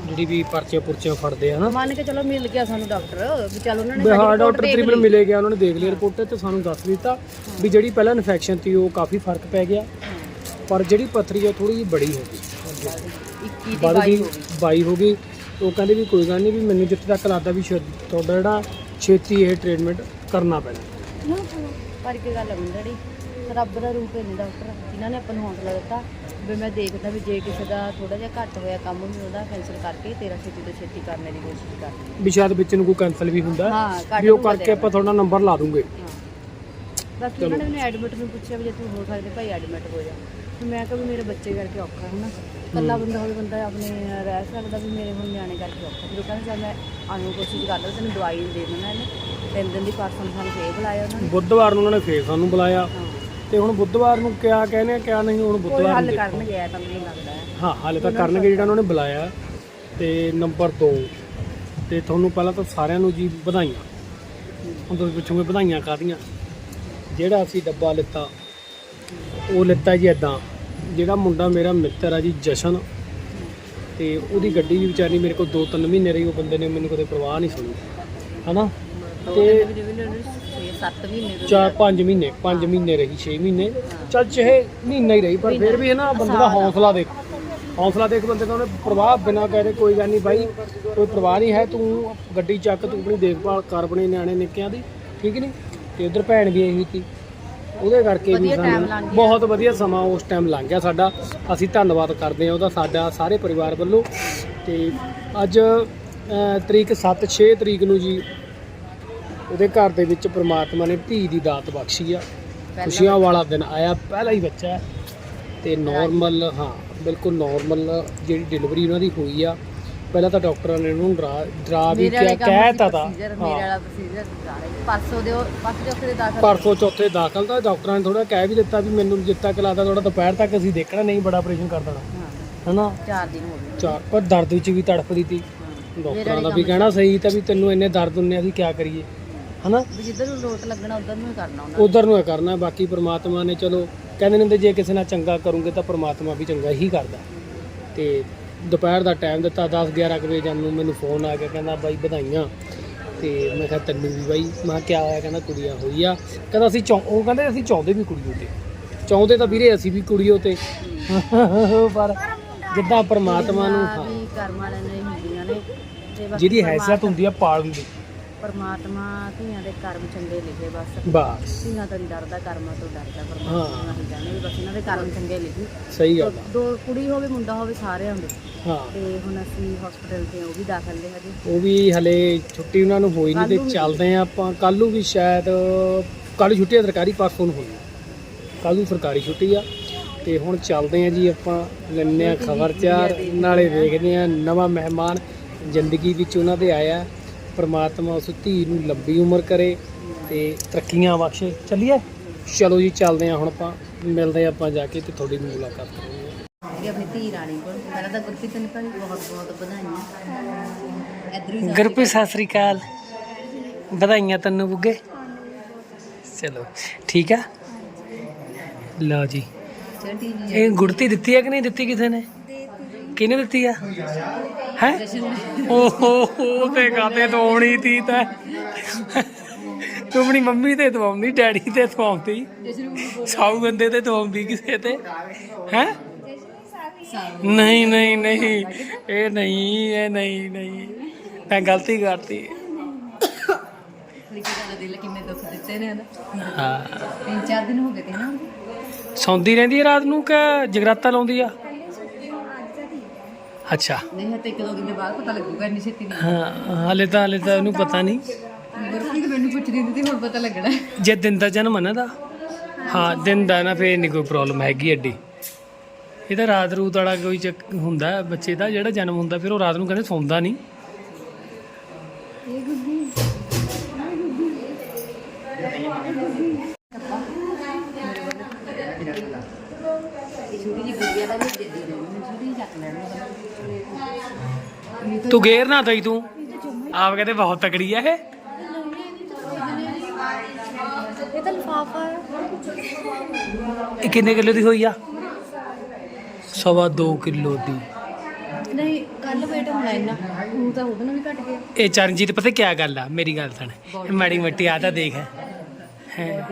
ਜਿਹੜੀ ਵੀ ਪਰਚੀਆਂ ਪੁਰਚੀਆਂ ਫੜਦੇ ਆ ਹਨਾ। ਮੰਨ ਕੇ ਚਲੋ ਮਿਲ ਗਿਆ ਸਾਨੂੰ ਡਾਕਟਰ ਵੀ ਚੱਲ ਉਹਨਾਂ ਨੇ ਸਾਡੀ ਡਾਕਟਰ report ਤਕਰੀਬਨ ਮਿਲੇ ਗਿਆ ਉਹਨਾਂ ਨੇ ਦੇਖ ਲਈ ਰਿਪੋਰਟ ਤੇ ਸਾਨੂੰ ਦੱਸ ਦਿੱਤਾ ਵੀ ਜਿਹੜੀ ਪਹਿਲਾਂ ਇਨਫੈਕਸ਼ਨ ਸੀ ਉਹ ਕਾਫੀ ਫ਼ਰਕ ਪੈ ਗਿਆ। ਪਰ ਜਿਹੜੀ ਪੱਥਰੀ ਆ ਥੋੜੀ ਜਿਹੀ ਬੜੀ ਹੋ ਗਈ। ਲਈ 21 ਦੀ ਵੱਧ 22 ਗਈ ਹੋ ਗਈ। 22 ਹੋ ਗਈ। ਉਹ ਕਹਿੰਦੇ ਵੀ ਕੋਈ ਗੱਲ ਨਹੀਂ ਵੀ ਮੈਨੂੰ ਜਿੱਥੇ ਤੱਕ ਲੱਗਦਾ ਵੀ ਸ਼ਾਇਦ ਤੁਹਾਡਾ ਜਿਹੜਾ ਛੇਤੀ ਇਹ ਟ੍ਰੀਟਮੈਂਟ ਕਰਨਾ ਪੈਣਾ। ਪਰ ਇੱਕ ਗੱਲ ਹੁੰਦੀ ਰੱਬ ਦਾ ਰੂਪ ਹੈ ਡਾਕਟਰ ਜਿਨ੍ਹਾਂ ਨੇ ਆਪਾਂ ਨੂੰ ਹੌਸਲਾ ਦਿੱਤਾ ਵੀ ਮੈਂ ਦੇਖਦਾ ਵੀ ਜੇ ਕਿਸੇ ਦਾ ਥੋੜਾ ਜਿਹਾ ਘੱਟ ਹੋਇਆ ਕੰਮ ਵੀ ਉਹਦਾ ਕੈਂਸਲ ਕਰਕੇ ਤੇਰਾ ਛੇਤੀ ਤੋਂ ਛੇਤੀ ਕਰਨ ਦੀ ਕੋਸ਼ਿਸ਼ ਕਰ। ਵੀ ਸ਼ਾਇਦ ਵਿੱਚ ਨੂੰ ਕੋਈ ਕੈਂਸਲ ਵੀ ਹੁੰਦਾ ਹਾਂ ਕੱਢ ਵੀ ਉਹ ਦੂੰਗਾ ਕਰਕੇ ਆਪਾਂ ਤੁਹਾਡਾ ਨੰਬਰ ਲਾ ਦੂੰਗੇ। ਹਾਂ। ਬਾਕੀ ਉਹਨਾਂ ਨੇ ਮੈਨੂੰ ਐਡਮਿਟ ਨੂੰ ਪੁੱਛਿਆ ਵੀ ਜੇ ਤੂੰ ਹੋ ਸਕਦੇ ਭਾਈ ਐਡਮਿਟ ਹੋ ਜਾ। ਤੇ ਮੈਂ ਕਿਹਾ ਵੀ ਮੇਰੇ ਬੱਚੇ ਕਰਕੇ ਔਖਾ ਹੈ ਨਾ। ਇਕੱਲਾ ਬੰਦਾ ਹੋਵੇ ਬੰਦਾ ਆਪਣੇ ਰਹਿ ਸਕਦਾ ਵੀ ਮੇਰੇ ਹੁਣ ਨਿਆਣੇ ਕਰਕੇ ਔਖਾ। ਫਿਰ ਉਹ ਕਹਿੰਦੇ ਮੈਂ ਆਉਣ ਨੂੰ ਕੋਸ਼ਿਸ਼ ਕਰਦਾ ਤੈਨੂੰ ਦਵਾਈ ਦੇ ਦੇਣਾ ਇਹਨੇ। ਤਿੰਨ ਦਿਨ ਦੀ ਪਰਸੋਂ ਨੂੰ ਸਾਨੂੰ ਫੇਰ ਬੁਲਾਇਆ ਉਹਨਾਂ ਨੇ। ਬੁੱਧਵਾਰ ਨੂੰ ਉਹਨਾਂ ਨੇ ਫੇਰ ਸਾਨੂੰ ਬੁਲਾਇਆ। ਤੇ ਹੁਣ ਬੁੱਧਵਾਰ ਨੂੰ ਕਿਆ ਕਹਿੰਦੇ ਆ ਕਿਆ ਨਹੀਂ ਹੁਣ ਕੋਈ ਬੁੱਧਵਾਰ ਨੂੰ ਹੱਲ। ਕਰਨ ਗਿਆ ਤਾਂ ਮੈਨੂੰ ਲੱਗਦਾ। ਹੈ ਹਾਂ ਹਾਲੇ ਤਾਂ ਕਰਨਗੇ ਜਿਹੜਾ ਉਹਨਾਂ ਨੇ ਬੁਲਾਇਆ। ਤੇ ਨੰਬਰ 2 ਤੇ ਤੁਹਾਨੂੰ ਪਹਿਲਾਂ ਤਾਂ ਸਾਰਿਆਂ ਨੂੰ ਜੀ ਵਧਾਈਆਂ। ਹੁਣ ਤੁਸੀਂ ਪੁੱਛੋਗੇ ਵਧਾਈਆਂ ਕਾਹਦੀਆਂ? ਜਿਹੜਾ ਅਸੀਂ ਡੱਬਾ ਲਿੱਤਾ ਉਹ ਲਿੱਤਾ ਜੀ ਇਦਾਂ ਜਿਹੜਾ ਮੁੰਡਾ ਮੇਰਾ ਮਿੱਤਰ ਆ ਜੀ ਜਸ਼ਨ ਤੇ ਉਹਦੀ ਗੱਡੀ ਵੀ ਵਿਚਾਰੀ ਮੇਰੇ ਕੋਲ 2-3 ਮਹੀਨੇ ਰਹੀ ਉਹ ਬੰਦੇ ਨੇ ਮੈਨੂੰ ਕਦੇ ਪ੍ਰਵਾਹ ਨਹੀਂ ਸੁਣੀ ਹਨਾ? ਤੇ ਤੇ ਜਿਵੇਂ ਉਹਨੇ 6-7 ਮਹੀਨੇ ਤੋਂ 4-5 ਮਹੀਨੇ 5 ਮਹੀਨੇ ਰਹੀ 6 ਮਹੀਨੇ। ਚੱਲ ਚਾਹੇ ਮਹੀਨਾ ਹੀ ਰਹੀ ਪਰ ਫਿਰ ਵੀ ਹੈ ਨਾ ਬੰਦੇ ਦਾ ਹੌਸਲਾ ਦੇਖ ਹੌਸਲਾ ਦੇਖ ਬੰਦੇ ਦਾ ਉਹਨੇ ਪ੍ਰਵਾਹ ਬਿਨਾ ਕਹੇ ਕੋਈ ਗੱਲ ਨਹੀਂ ਬਾਈ ਕੋਈ ਪ੍ਰਵਾਹ ਨਹੀਂ ਹੈ ਤੂੰ ਗੱਡੀ ਚੱਕ ਤੂੰ ਆਪਣੀ ਦੇਖਭਾਲ ਕਰ ਆਪਣੇ ਨਿਆਣੇ ਨਿੱਕਿਆਂ ਦੀ ਠੀਕ ਨਹੀਂ? ਤੇ ਉਧਰ ਭੈਣ ਵੀ ਇਹੀ ਸੀ। ਉਹਦੇ ਕਰਕੇ ਵੀ ਵਧੀਆ time ਸਾਨੂੰ ਗਿਆ। ਬਹੁਤ ਵਧੀਆ ਸਮਾਂ ਉਸ ਟਾਈਮ ਲੰਘ ਗਿਆ ਸਾਡਾ। ਅਸੀਂ ਧੰਨਵਾਦ ਕਰਦੇ ਹਾਂ ਉਹਦਾ ਸਾਡਾ ਸਾਰੇ ਪਰਿਵਾਰ ਵੱਲੋਂ। ਤੇ ਅੱਜ ਤਰੀਕ 7 6 ਤਰੀਕ ਨੂੰ ਜੀ ਉਹਦੇ ਘਰ ਦੇ ਵਿੱਚ ਪ੍ਰਮਾਤਮਾ ਨੇ ਧੀ ਦੀ ਦਾਤ ਬਖਸ਼ੀ ਆ। ਖੁਸ਼ੀਆਂ ਵਾਲਾ ਦਿਨ ਆਇਆ ਪਹਿਲਾ ਹੀ ਬੱਚਾ ਹੈ। ਤੇ ਨਾਰਮਲ ਹਾਂ ਬਿਲਕੁਲ ਨਾਰਮਲ ਜਿਹੜੀ ਡਿਲੀਵਰੀ ਉਹਨਾਂ ਦੀ ਹੋਈ ਆ। ਪਹਿਲਾਂ ਤਾਂ ਡਾਕਟਰਾਂ ਨੇ ਉਹਨੂੰ ਡਰਾ ਡਰਾ ਵੀ ਕਿਹਾ ਕਹਿਤਾ ਤਾ ਹਾਂ ਮੇਰੇ ਵਾਲਾ ਪ੍ਰੋਸੀਜਰ ਪਰਸੋਂ ਦੇ ਪਰਸੋਂ ਦੇ ਉੱਤੇ ਦਾਖਲ ਪਰਸੋਂ ਚੌਥੇ ਦਾਖਲ ਤਾਂ ਡਾਕਟਰਾਂ ਨੇ ਥੋੜਾ ਕਹਿ ਵੀ ਦਿੱਤਾ ਵੀ ਮੈਨੂੰ ਜਿੱਤ ਤੱਕ ਲੱਗਦਾ ਥੋੜਾ ਦੁਪਹਿਰ ਤੱਕ ਅਸੀਂ ਦੇਖਣਾ ਨਹੀਂ ਬੜਾ ਆਪਰੇਸ਼ਨ ਕਰ ਦੇਣਾ। ਹਾਂ। ਹਨਾ? 4 ਦਿਨ ਹੋ ਗਏ। ਚਾਰ ਪਰ ਦਰਦ ਵਿੱਚ ਵੀ ਤੜਫਦੀ ਤੀ। ਹਾਂ। ਡਾਕਟਰਾਂ ਦਾ ਵੀ ਕਹਿਣਾ ਸਹੀ ਤਾਂ ਵੀ ਤੈਨੂੰ ਇੰਨੇ ਦਰਦ ਹੁੰਨੇ ਅਸੀਂ ਕੀ ਕਰੀਏ? ਹਨਾ? ਵੀ ਜਿੱਧਰ ਨੂੰ ਲੋਟ ਲੱਗਣਾ ਉਧਰ ਨੂੰ ਹੀ ਕਰਨਾ ਉਹਨਾਂ ਉਧਰ ਨੂੰ ਇਹ ਕਰਨਾ ਬਾਕੀ ਪ੍ਰਮਾਤਮਾ ਨੇ ਚਲੋ ਕਹਿੰਦੇ ਨੇ ਜੇ ਕਿਸੇ ਨਾਲ ਚੰਗਾ ਕਰੋਗੇ ਤਾਂ ਪ੍ਰਮਾਤਮਾ ਵੀ ਚੰਗਾ ਹੀ ਕਰਦਾ। ਤੇ ਦੁਪਹਿਰ ਦਾ ਟਾਈਮ ਦਿੱਤਾ 10 11 ਕੁ ਵਜੇ ਜਾਣ ਨੂੰ ਮੈਨੂੰ ਫੋਨ ਆ ਗਿਆ ਕਹਿੰਦਾ ਬਾਈ ਵਧਾਈਆਂ। ਤੇ ਮੈਂ ਕਿਹਾ ਤੈਨੂੰ ਵੀ ਬਾਈ ਮੈਂ ਕਿਹਾ ਹੋਇਆ ਕਹਿੰਦਾ ਕੁੜੀਆਂ ਹੋਈ ਆ। ਕਹਿੰਦਾ ਅਸੀਂ ਚਾਹ ਉਹ ਕਹਿੰਦੇ ਅਸੀਂ ਚਾਹੁੰਦੇ ਵੀ ਕੁੜੀ ਤੇ ਚਾਹੁੰਦੇ ਤਾਂ ਵੀਰੇ ਅਸੀਂ ਵੀ ਕੁੜੀਓ ਤੇ (laughs) ਪਰ ਜਿੱਦਾਂ ਪਰਮਾਤਮਾ ਨੂੰ ਹਾਂ। ਕਰਮ ਵਾਲਿਆਂ ਨੇ ਹੁੰਦੀਆਂ ਨੇ। ਤੇ ਬਸ ਜਿਹਦੀ ਹੈਸੀਅਤ ਹੁੰਦੀ ਆ ਪਾਲਣ ਦੀ ਪਰਮਾਤਮਾ ਧੀਆਂ ਦੇ ਕਰਮ ਚੰਗੇ ਲਿਖੇ ਬਸ। ਬਸ। ਧੀਆਂ ਤੋਂ ਨਹੀਂ ਡਰਦਾ ਕਰਮਾਂ ਤੋਂ ਡਰਦਾ। ਪਰਮਾਤਮਾ ਹੀ। ਜਾਣੇ ਵੀ ਬਸ ਇਹਨਾਂ ਦੇ ਕਰਮ ਚੰਗੇ ਲਿਖੀ। ਸਹੀ ਗੱਲ ਆ। ਦੋ ਕੁੜੀ ਹੋਵੇ ਮੁੰਡਾ ਹੋਵੇ ਸਾਰੇ ਹੁੰਦੇ ਹਾਂ। ਤੇ ਹੁਣ ਅਸੀਂ ਹਸਪੀਟਲ ਤੇ ਉਹ ਵੀ ਦਾਖਲ ਨੇ ਹਜੇ। ਉਹ ਵੀ ਹਲੇ ਛੁੱਟੀ ਉਹਨਾਂ ਨੂੰ ਹੋਈ ਨਹੀਂ ਤੇ ਕੱਲ੍ਹ ਨੂੰ ਚੱਲਦੇ ਆ ਆਪਾਂ। ਕੱਲ੍ਹ ਨੂੰ ਵੀ ਸ਼ਾਇਦ ਕੱਲ੍ਹ ਛੁੱਟੀ ਆ ਸਰਕਾਰੀ ਪਰਸੋਂ ਨੂੰ ਹੋਈ ਕੱਲ੍ਹ ਨੂੰ ਸਰਕਾਰੀ ਛੁੱਟੀ ਆ। ਤੇ ਹੁਣ ਚੱਲਦੇ ਆ ਜੀ ਆਪਾਂ ਲੈਂਦੇ ਆ ਖਬਰ ਚਾਰ ਨਾਲੇ ਵੇਖਦੇ ਆ ਨਵਾਂ ਮਹਿਮਾਨ ਜ਼ਿੰਦਗੀ ਵਿੱਚ ਉਹਨਾਂ ਦੇ ਆਇਆ। ਪ੍ਰਮਾਤਮਾ ਉਸ ਧੀ ਨੂੰ ਲੰਬੀ ਉਮਰ ਕਰੇ ਤੇ ਤਰੱਕੀਆਂ ਬਖਸ਼ੇ। ਚੱਲੀਏ? ਚਲੋ ਜੀ ਚੱਲਦੇ ਆ ਹੁਣ ਆਪਾਂ। ਮਿਲਦੇ ਆ ਆਪਾਂ ਜਾ ਕੇ ਤੇ ਤੁਹਾਡੀ ਮੁਲਾਕਾਤ ਕਰਾਂਗੇ। ਇਹ ਆਪਣੀ ਧੀ ਰਾਣੀ ਕੋਲ। ਪਹਿਲਾਂ ਤਾਂ ਗੁਰਪ੍ਰੀਤ ਨੂੰ ਭਾਈ ਬਹੁਤ ਬਹੁਤ ਵਧਾਈਆਂ। ਇਧਰ ਹੀ ਗੁਰਪ੍ਰੀਤ ਸਤਿ ਸ੍ਰੀ ਅਕਾਲ। ਵਧਾਈਆਂ ਤੈਨੂੰ ਬੁੱਗੇ। ਚਲੋ ਠੀਕ ਆ? ਲਓ ਜੀ। ਇਹ ਗੁੜਤੀ ਦਿੱਤੀ ਹੈ ਕਿ ਨਹੀਂ ਦਿੱਤੀ ਕਿਸੇ ਨੇ? ਕਿਹਨੇ ਦਿੱਤੀ ਆ? ਹੈ? ਓਹੋ ਤੇ ਗਾਤੇ ਦਵਾਉਣੀ ਤੀ ਤੈਂ। ਤੂੰ ਆਪਣੀ ਮੰਮੀ ਤੇ ਦਵਾਉਂਦੀ ਡੈਡੀ ਤੇ ਦਵਾਉਂਦੀ। ਸਾਊ ਗੰਦੇ ਤੇ ਦਵਾਉਂਦੀ ਕਿਸੇ ਤੇ। ਹੈ? ਨਹੀਂ ਨਹੀਂ ਨਹੀਂ। ਇਹ ਨਹੀਂ ਇਹ ਨਹੀਂ ਨਹੀਂ। ਮੈਂ ਗਲਤੀ ਕਰਤੀ। ਹਾਂ। ਤਿੰਨ ਚਾਰ ਦਿਨ ਹੋ ਗਏ ਤੇ ਨਾ ਸੌਂਦੀ ਰਹਿੰਦੀ ਹੈ ਰਾਤ ਨੂੰ ਕਿ ਜਗਰਾਤਾ ਲਾਉਂਦੀ ਆ? ਅੱਛਾ। ਨਹੀਂ ਹਤੇ ਇੱਕ ਦੋ ਦਿਨ ਦੇ ਬਾਅਦ ਪਤਾ ਲੱਗੂਗਾ ਇੰਨੀ ਛੇਤੀ ਨਹੀਂ। ਹਾਂ ਹਲੇ ਤਾਂ ਹਲੇ ਤਾਂ ਉਹਨੂੰ ਪਤਾ ਨਹੀਂ। ਗੁਰਪ੍ਰੀਤ ਮੈਨੂੰ ਪੁੱਛ ਰਹੀ ਸੀ ਹੁਣ ਪਤਾ ਲੱਗਣਾ। ਜੇ ਦਿਨ ਦਾ ਜਨਮ ਹੈ ਨਾ ਦਾ ਹਾਂ ਦਿਨ ਦਾ ਨਾ ਫੇਰ ਨਹੀਂ ਕੋਈ ਪ੍ਰੋਬਲਮ ਹੈਗੀ ਐਡੀ। ਇਹ ਤਾਂ ਰਾਤ ਰੂਤ ਵਾਲਾ ਕੋਈ ਚੱਕ ਹੁੰਦਾ ਬੱਚੇ ਦਾ, ਜਿਹੜਾ ਜਨਮ ਹੁੰਦਾ ਫਿਰ ਉਹ ਰਾਤ ਨੂੰ ਕਹਿੰਦੇ ਸੌਂਦਾ ਨਹੀਂ। ਛੋਟੀ ਜੀ ਗੁੜੀਆ ਦਾ ਵੀ ਦੇ ਤੂੰ ਗੇਰ ਨਾ ਦਈ ਤੂੰ। ਆਪ ਕਹਿੰਦੇ ਬਹੁਤ ਤਕੜੀ ਆ ਇਹ। ਇਹ ਤਾਂ ਲਿਫਾਫਾ ਇਹ ਕਿੰਨੇ ਕਿਲੋ ਦੀ ਹੋਈ ਆ? ਸਵਾ 2 ਕਿਲੋ ਦੀ। ਨਹੀਂ ਕੱਲ ਵੇਟ ਹੋਣਾ ਇੰਨਾ। ਹੁਣ ਤਾਂ ਉਹਦੇ ਨਾਲ ਵੀ ਘਟ ਗਿਆ। ਇਹ ਚਰਨਜੀਤ ਪਤਾ ਕੀ ਗੱਲ ਆ? ਮੇਰੀ ਗੱਲ ਸੁਣ। ਇਹ ਮਾੜੀ ਮੱਟੀ ਆ ਤਾਂ ਦੇਖ। ਹੈ।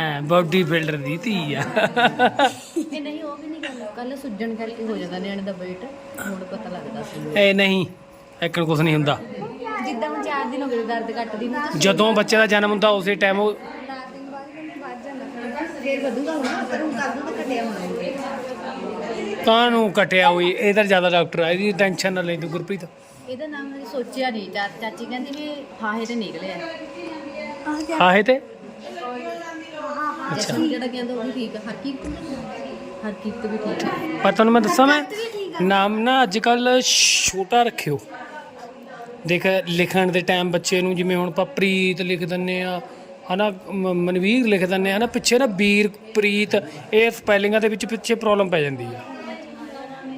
ਹਾਂ ਬਾਡੀ ਬਿਲਡਰ ਦੀ ਧੀ ਆ। ਇਹ ਨਹੀਂ ਉਹ ਵੀ ਨਹੀਂ ਗੱਲ। ਕੱਲ ਸੁੱਜਣ ਕਰਕੇ ਹੋ ਜਾਂਦਾ ਨਿਆਣੇ ਦਾ ਵੇਟ ਹੁਣ ਪਤਾ ਲੱਗਦਾ ਸੀ। ਇਹ ਨਹੀਂ। ਐਕਣ ਕੁਝ ਨਹੀਂ ਹੁੰਦਾ। ਜਿੱਦਾਂ ਹੁਣ 4 ਦਿਨ ਹੋ ਗਏ ਦਰਦ ਘਟਦੀ ਨਾ ਜਦੋਂ ਬੱਚੇ ਦਾ ਜਨਮ ਹੁੰਦਾ ਉਸੇ ਟਾਈਮ ਉਹ ਚਾਰ ਦਿਨ ਬਾਅਦ ਮੈਨੂੰ ਵੱਧ ਜਾਂਦਾ ਫੇਰ ਵਧੂਗਾ ਹੁਣ ਪਰ ਹੁਣ ਕੱਲ ਨੂੰ ਤਾਂ ਘਟਿਆ ਹੋਣਾ ਕਾਹਨੂੰ ਕਟਿਆ ਹੋਈ? ਇਹ ਤਾਂ ਜ਼ਿਆਦਾ ਡਾਕਟਰ ਆ ਇਹਦੀ ਟੈਨਸ਼ਨ ਨਾ ਲੈ ਤੂੰ ਗੁਰਪ੍ਰੀਤ। ਇਹਦਾ ਨਾਮ ਹਜੇ ਸੋਚਿਆ ਨਹੀਂ ਚਾ- ਚਾਚੀ ਕਹਿੰਦੀ ਵੀ ਹਾਹੇ ਤੇ ਨਿਕਲਿਆ ਆਹ ਤੇ? ਜਸ਼ਨ ਜਿਹੜਾ ਕਹਿੰਦਾ ਉਹ ਵੀ ਠੀਕ ਹੈ ਹਰਕੀਤ ਹਰਕੀਤ ਵੀ ਠੀਕ ਹੈ ਪਰ ਤੁਹਾਨੂੰ ਮੈਂ ਦੱਸਾਂ ਮੈਂ ਨਾਮ ਨਾ ਅੱਜ ਕੱਲ ਛੋਟਾ ਰੱਖਿਓ। ਦੇਖ ਲਿਖਣ ਦੇ ਟਾਈਮ ਬੱਚੇ ਨੂੰ ਜਿਵੇਂ ਹੁਣ ਆਪਾਂ ਪ੍ਰੀਤ ਲਿਖ ਦਿੰਨੇ ਆ ਹਨਾ ਮ- ਮਨਵੀਰ ਲਿਖ ਦਿੰਨੇ ਆ ਹਨਾ ਪਿੱਛੇ ਨਾ ਵੀਰ ਪ੍ਰੀਤ ਇਹ ਸਪੈਲਿੰਗਾਂ ਦੇ ਵਿੱਚ ਪਿੱਛੇ ਪ੍ਰੋਬਲਮ ਪੈ ਜਾਂਦੀ ਆ।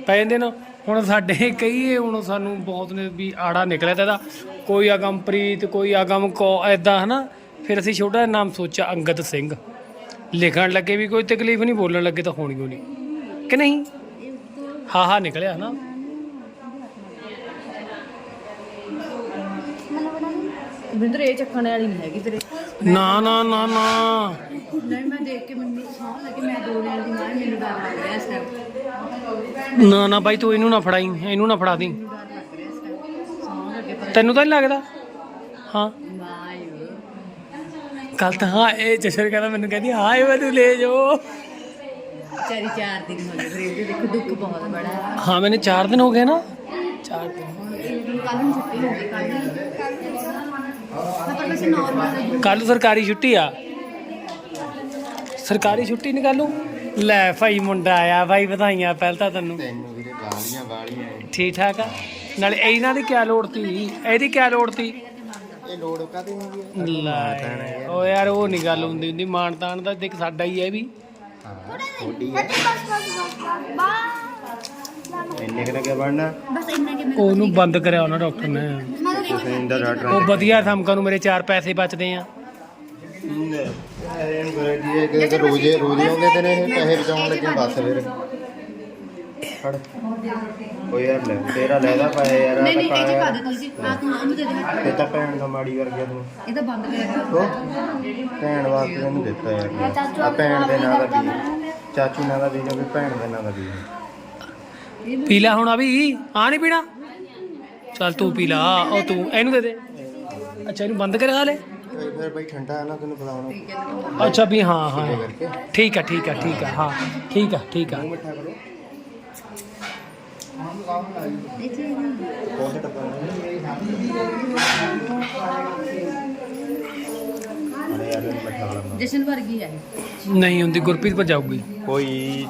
ਪੈ ਜਾਂਦੇ ਨਾ ਹੁਣ ਸਾਡੇ ਕਈ ਹੁਣ ਸਾਨੂੰ ਬਹੁਤ ਨੇ ਵੀ ਆੜਾ ਨਿਕਲਿਆ ਤਾਂ ਇਹਦਾ। ਕੋਈ ਅਗਮਪ੍ਰੀਤ ਕੋਈ ਅਗਮ ਕੋ ਐਦਾਂ ਹਨਾ ਫਿਰ ਅਸੀਂ ਛੋਟਾ ਜਿਹਾ ਨਾਮ ਸੋਚਿਆ ਅੰਗਦ ਸਿੰਘ। ਲਿਖਣ ਲੱਗੇ ਵੀ ਕੋਈ ਤਕਲੀਫ ਨਹੀਂ ਬੋਲਣ ਲੱਗੇ ਤਾਂ ਹੋਣੀ ਨਹੀਂ ਕਿ ਨਹੀਂ? ਹਾਂ ਹਾਂ ਨਿਕਲਿਆ ਨਾ ਬਿੰਦਰ ਇਹ ਚੱਕਣ ਵਾਲੀ ਨਹੀਂ ਹੈਗੀ ਤੇਰੇ। ਨਾ ਨਾ ਨਾ ਨਾ। ਨਹੀਂ ਮੈਂ ਦੇਖ ਕੇ ਮੈਨੂੰ ਸੌਂ ਲੱਗੇ ਮੈਂ ਦੋ ਦਿਨ ਦੀ ਮਾਂ ਮੈਨੂੰ ਡਰ ਲੱਗ ਰਿਹਾ ਇਸ ਟਾਈਮ ਨਾ ਨਾ ਬਾਈ ਤੂੰ ਇਹਨੂੰ ਨਾ ਫੜਾਈ ਇਹਨੂੰ ਨਾ ਫੜਾ ਦੀ। ਤੈਨੂੰ ਤਾਂ ਨਹੀਂ ਲੱਗਦਾ? ਹਾਂ। ਕੱਲ ਤਾਂ ਹਾਂ ਇਹ ਜਸ਼ਨ ਕਹਿੰਦਾ ਮੈਨੂੰ ਕਹਿੰਦੀ ਹਾਂ ਇਹ ਮੈਨੂੰ ਲੈ ਜਾਓ। ਚਾਰੀ ਚਾਰ ਦਿਨ ਹੋ ਗਏ ਫਿਰ ਦੇਖੋ ਦੁੱਖ ਬਹੁਤ ਬੜਾ ਹੈ। ਹਾਂ ਮੈਨੇ 4 ਦਿਨ ਹੋ ਗਏ ਨਾ। 4 ਦਿਨ। ਕੱਲ ਨੂੰ ਛੁੱਟੀ ਹੋ ਗਈ ਕੱਲ ਮਤਲਬ ਵੈਸੇ ਨਾਰਮਲ ਕੱਲ ਸਰਕਾਰੀ ਛੁੱਟੀ ਆ। ਸਰਕਾਰੀ ਛੁੱਟੀ ਨਹੀਂ ਕੱਲ ਲੈ ਭਾਈ ਮੁੰਡਾ ਆਇਆ ਭਾਈ ਵਧਾਈਆਂ ਪਹਿਲ ਤਾਂ ਤੈਨੂੰ। ਤੈਨੂੰ ਵੀਰੇ ਗਾਲੀਆਂ ਵਾਲੀਆਂ ਠੀਕ ਠਾਕ ਆ। ਨਾਲੇ ਇਹਨਾਂ ਦੀ ਕੀ ਲੋੜ ਤੀ? ਇਹਦੀ ਕੀ ਲੋੜ ਤੀ? ਇਹ ਲੋੜ ਕਾਦੀ ਹੁੰਦੀ ਹੈ ਲੈ ਓ ਯਾਰ ਉਹ ਨਹੀਂ ਗੱਲ ਹੁੰਦੀ ਹੁੰਦੀ। ਮਾਣ ਤਾਣ ਦਾ ਦੇਖ ਸਾਡਾ ਹੀ ਹੈ ਵੀ। ਇੰਨੇ ਕਿ ਲੱਗਿਆ ਬਣਨਾ? ਬਸ ਇੰਨਾ ਕਿ ਉਹਨੂੰ ਬੰਦ ਕਰਿਆ ਉਹਨਾਂ ਡਾਕਟਰ ਨੇ। ਤੁਸੀਂ ਇੰਦਾ ਡਾਕਟਰ ਉਹ ਵਧੀਆ ਥਮਕਾਂ ਨੂੰ ਮੇਰੇ 4 ਪੈਸੇ ਬਚਦੇ ਆ। ਇਹ ਗਰੇਡੀ ਹੈ ਕਿ ਰੋਜ਼ੇ ਰੋਜ਼ੇ ਆਉਂਦੇ ਤੇ ਨੇ ਇਹ ਪੈਸੇ ਬਚਾਉਣ ਲੱਗੇ ਬਸ ਫਿਰ? ਫੜ। ਓ ਯਾਰ ਲੈ ਤੇਰਾ ਲੈਦਾ ਪਾਇਆ ਯਾਰ ਨਹੀਂ ਨਹੀਂ ਆਹ ਇਹ ਤਾਂ ਚ ਪਾ ਪਾਇਆ ਦੇ ਤੁਸੀਂ ਆ ਤੂੰ ਉਹਨੂੰ ਦੇ ਦੇ ਇਹ ਤਾਂ ਭੈਣ ਦਾ ਮਾੜੀ ਕਰ ਗਿਆ ਤੂੰ। ਇਹ ਤਾਂ ਬੰਦ ਕਰ। ਉਹ ਭੈਣ ਵਾਸਤੇ ਇਹਨੂੰ ਦਿੱਤਾ ਯਾਰ। ਆ ਭੈਣ ਦੇ ਨਾਂ ਦਾ। ਵੀ ਚਾਚੂ ਨਾਂ ਦਾ ਵੀ ਵੀ ਭੈਣ ਦੇ ਨਾਂ ਦਾ। ਵੀ ਹੁਣ ਆ ਨਹੀਂ ਪੀਣਾ? ਚੱਲ ਤੂੰ ਪੀ ਲਾ ਉਹ ਤੂੰ ਇਹਨੂੰ ਦੇ ਦੇ। ਅੱਛਾ ਇਹਨੂੰ ਬੰਦ ਕਰ ਲੈ। ਫਿਰ ਬਈ ਠੰਡਾ ਹੈ ਨਾ ਤੈਨੂੰ ਪਤਾ ਅੱਛਾ ਵੀ ਹਾਂ ਹਾਂ। ਠੀਕ ਆ ਠੀਕ ਆ ਠੀਕ ਆ ਹਾਂ। ਠੀਕ ਆ ਠੀਕ ਆ। ਮਿੱਠਾ ਕਰੋ ਬਹੁਤ ਟੱਪਾ ਅਰੇ ਯਾਰ ਇਹਨੂੰ ਮਿੱਠਾ ਵਾਲਾ ਬਣਾ। ਜਸ਼ਨ ਵਰਗੀ ਨਹੀਂ ਹੁੰਦੀ ਗੁਰਪ੍ਰੀਤ ਪਰ ਜਾਊਗੀ। ਕੋਈ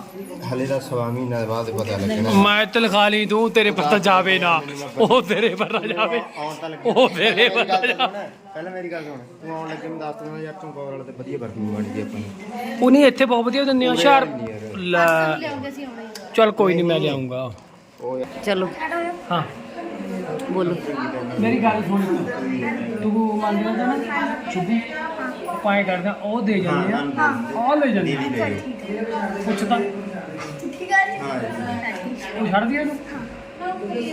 ਹਲੇ ਦਾ ਸਵਾ ਮਹੀਨਾ ਬਾਅਦ ਪਤਾ ਲੱਗਣਾ। ਮੈਂ ਤੇ ਲਿਖਾ ਲਈ ਤੂੰ ਤੇਰੇ ਪਰ ਤਾਂ ਜਾਵੇ ਨਾ। ਉਹ ਤੇਰੇ ਨਾ ਜਾਵੇ। ਤਾਂ ਉਹ ਤੇਰੇ ਜਾਵੇ। ਸੁਣ, ਪਹਿਲਾਂ ਮੇਰੀ ਗੱਲ ਸੁਣ। ਤੂੰ ਆਉਣ ਲੱਗੇ ਨੂੰ ਦੱਸ ਦਿੰਦਾ ਯਾਰ ਤੂੰ ਕੋਰ ਵਾਲਾ ਤੇ ਵਧੀਆ ਬਰਫੀ ਬਣ ਗਈ ਆਪਾਂ ਨੂੰ। ਉਹ ਨਹੀਂ ਇੱਥੇ ਬਹੁਤ ਵਧੀਆ ਦਿੰਦੇ ਆ। ਹੁਸ਼ਿਆਰ ਲੈ। ਚੱਲ ਕੋਈ ਨਹੀਂ ਮੈਂ ਲਿਆਉਂਗਾ। ਚਲੋ। ਹਾਂ। ਬੋਲੋ। ਮੇਰੀ ਗੱਲ ਸੁਣ ਤੂੰ ਲੈਂਦਾ ਨਾ ਚੁੱਪੀ ਪਾਏ ਕਰਦਾ ਉਹ ਦੇ ਜਾਂਦੇ ਆ। ਉਹ ਲੈ ਜਾਂਦੇ ਦੀਦੀ ਲੈ। ਪੁੱਛ ਤਾਂ। ਠੀਕ ਹੈ ਹਾਂ ਉਹ ਛੱਡ ਦਿਆ ਇਹਨੂੰ।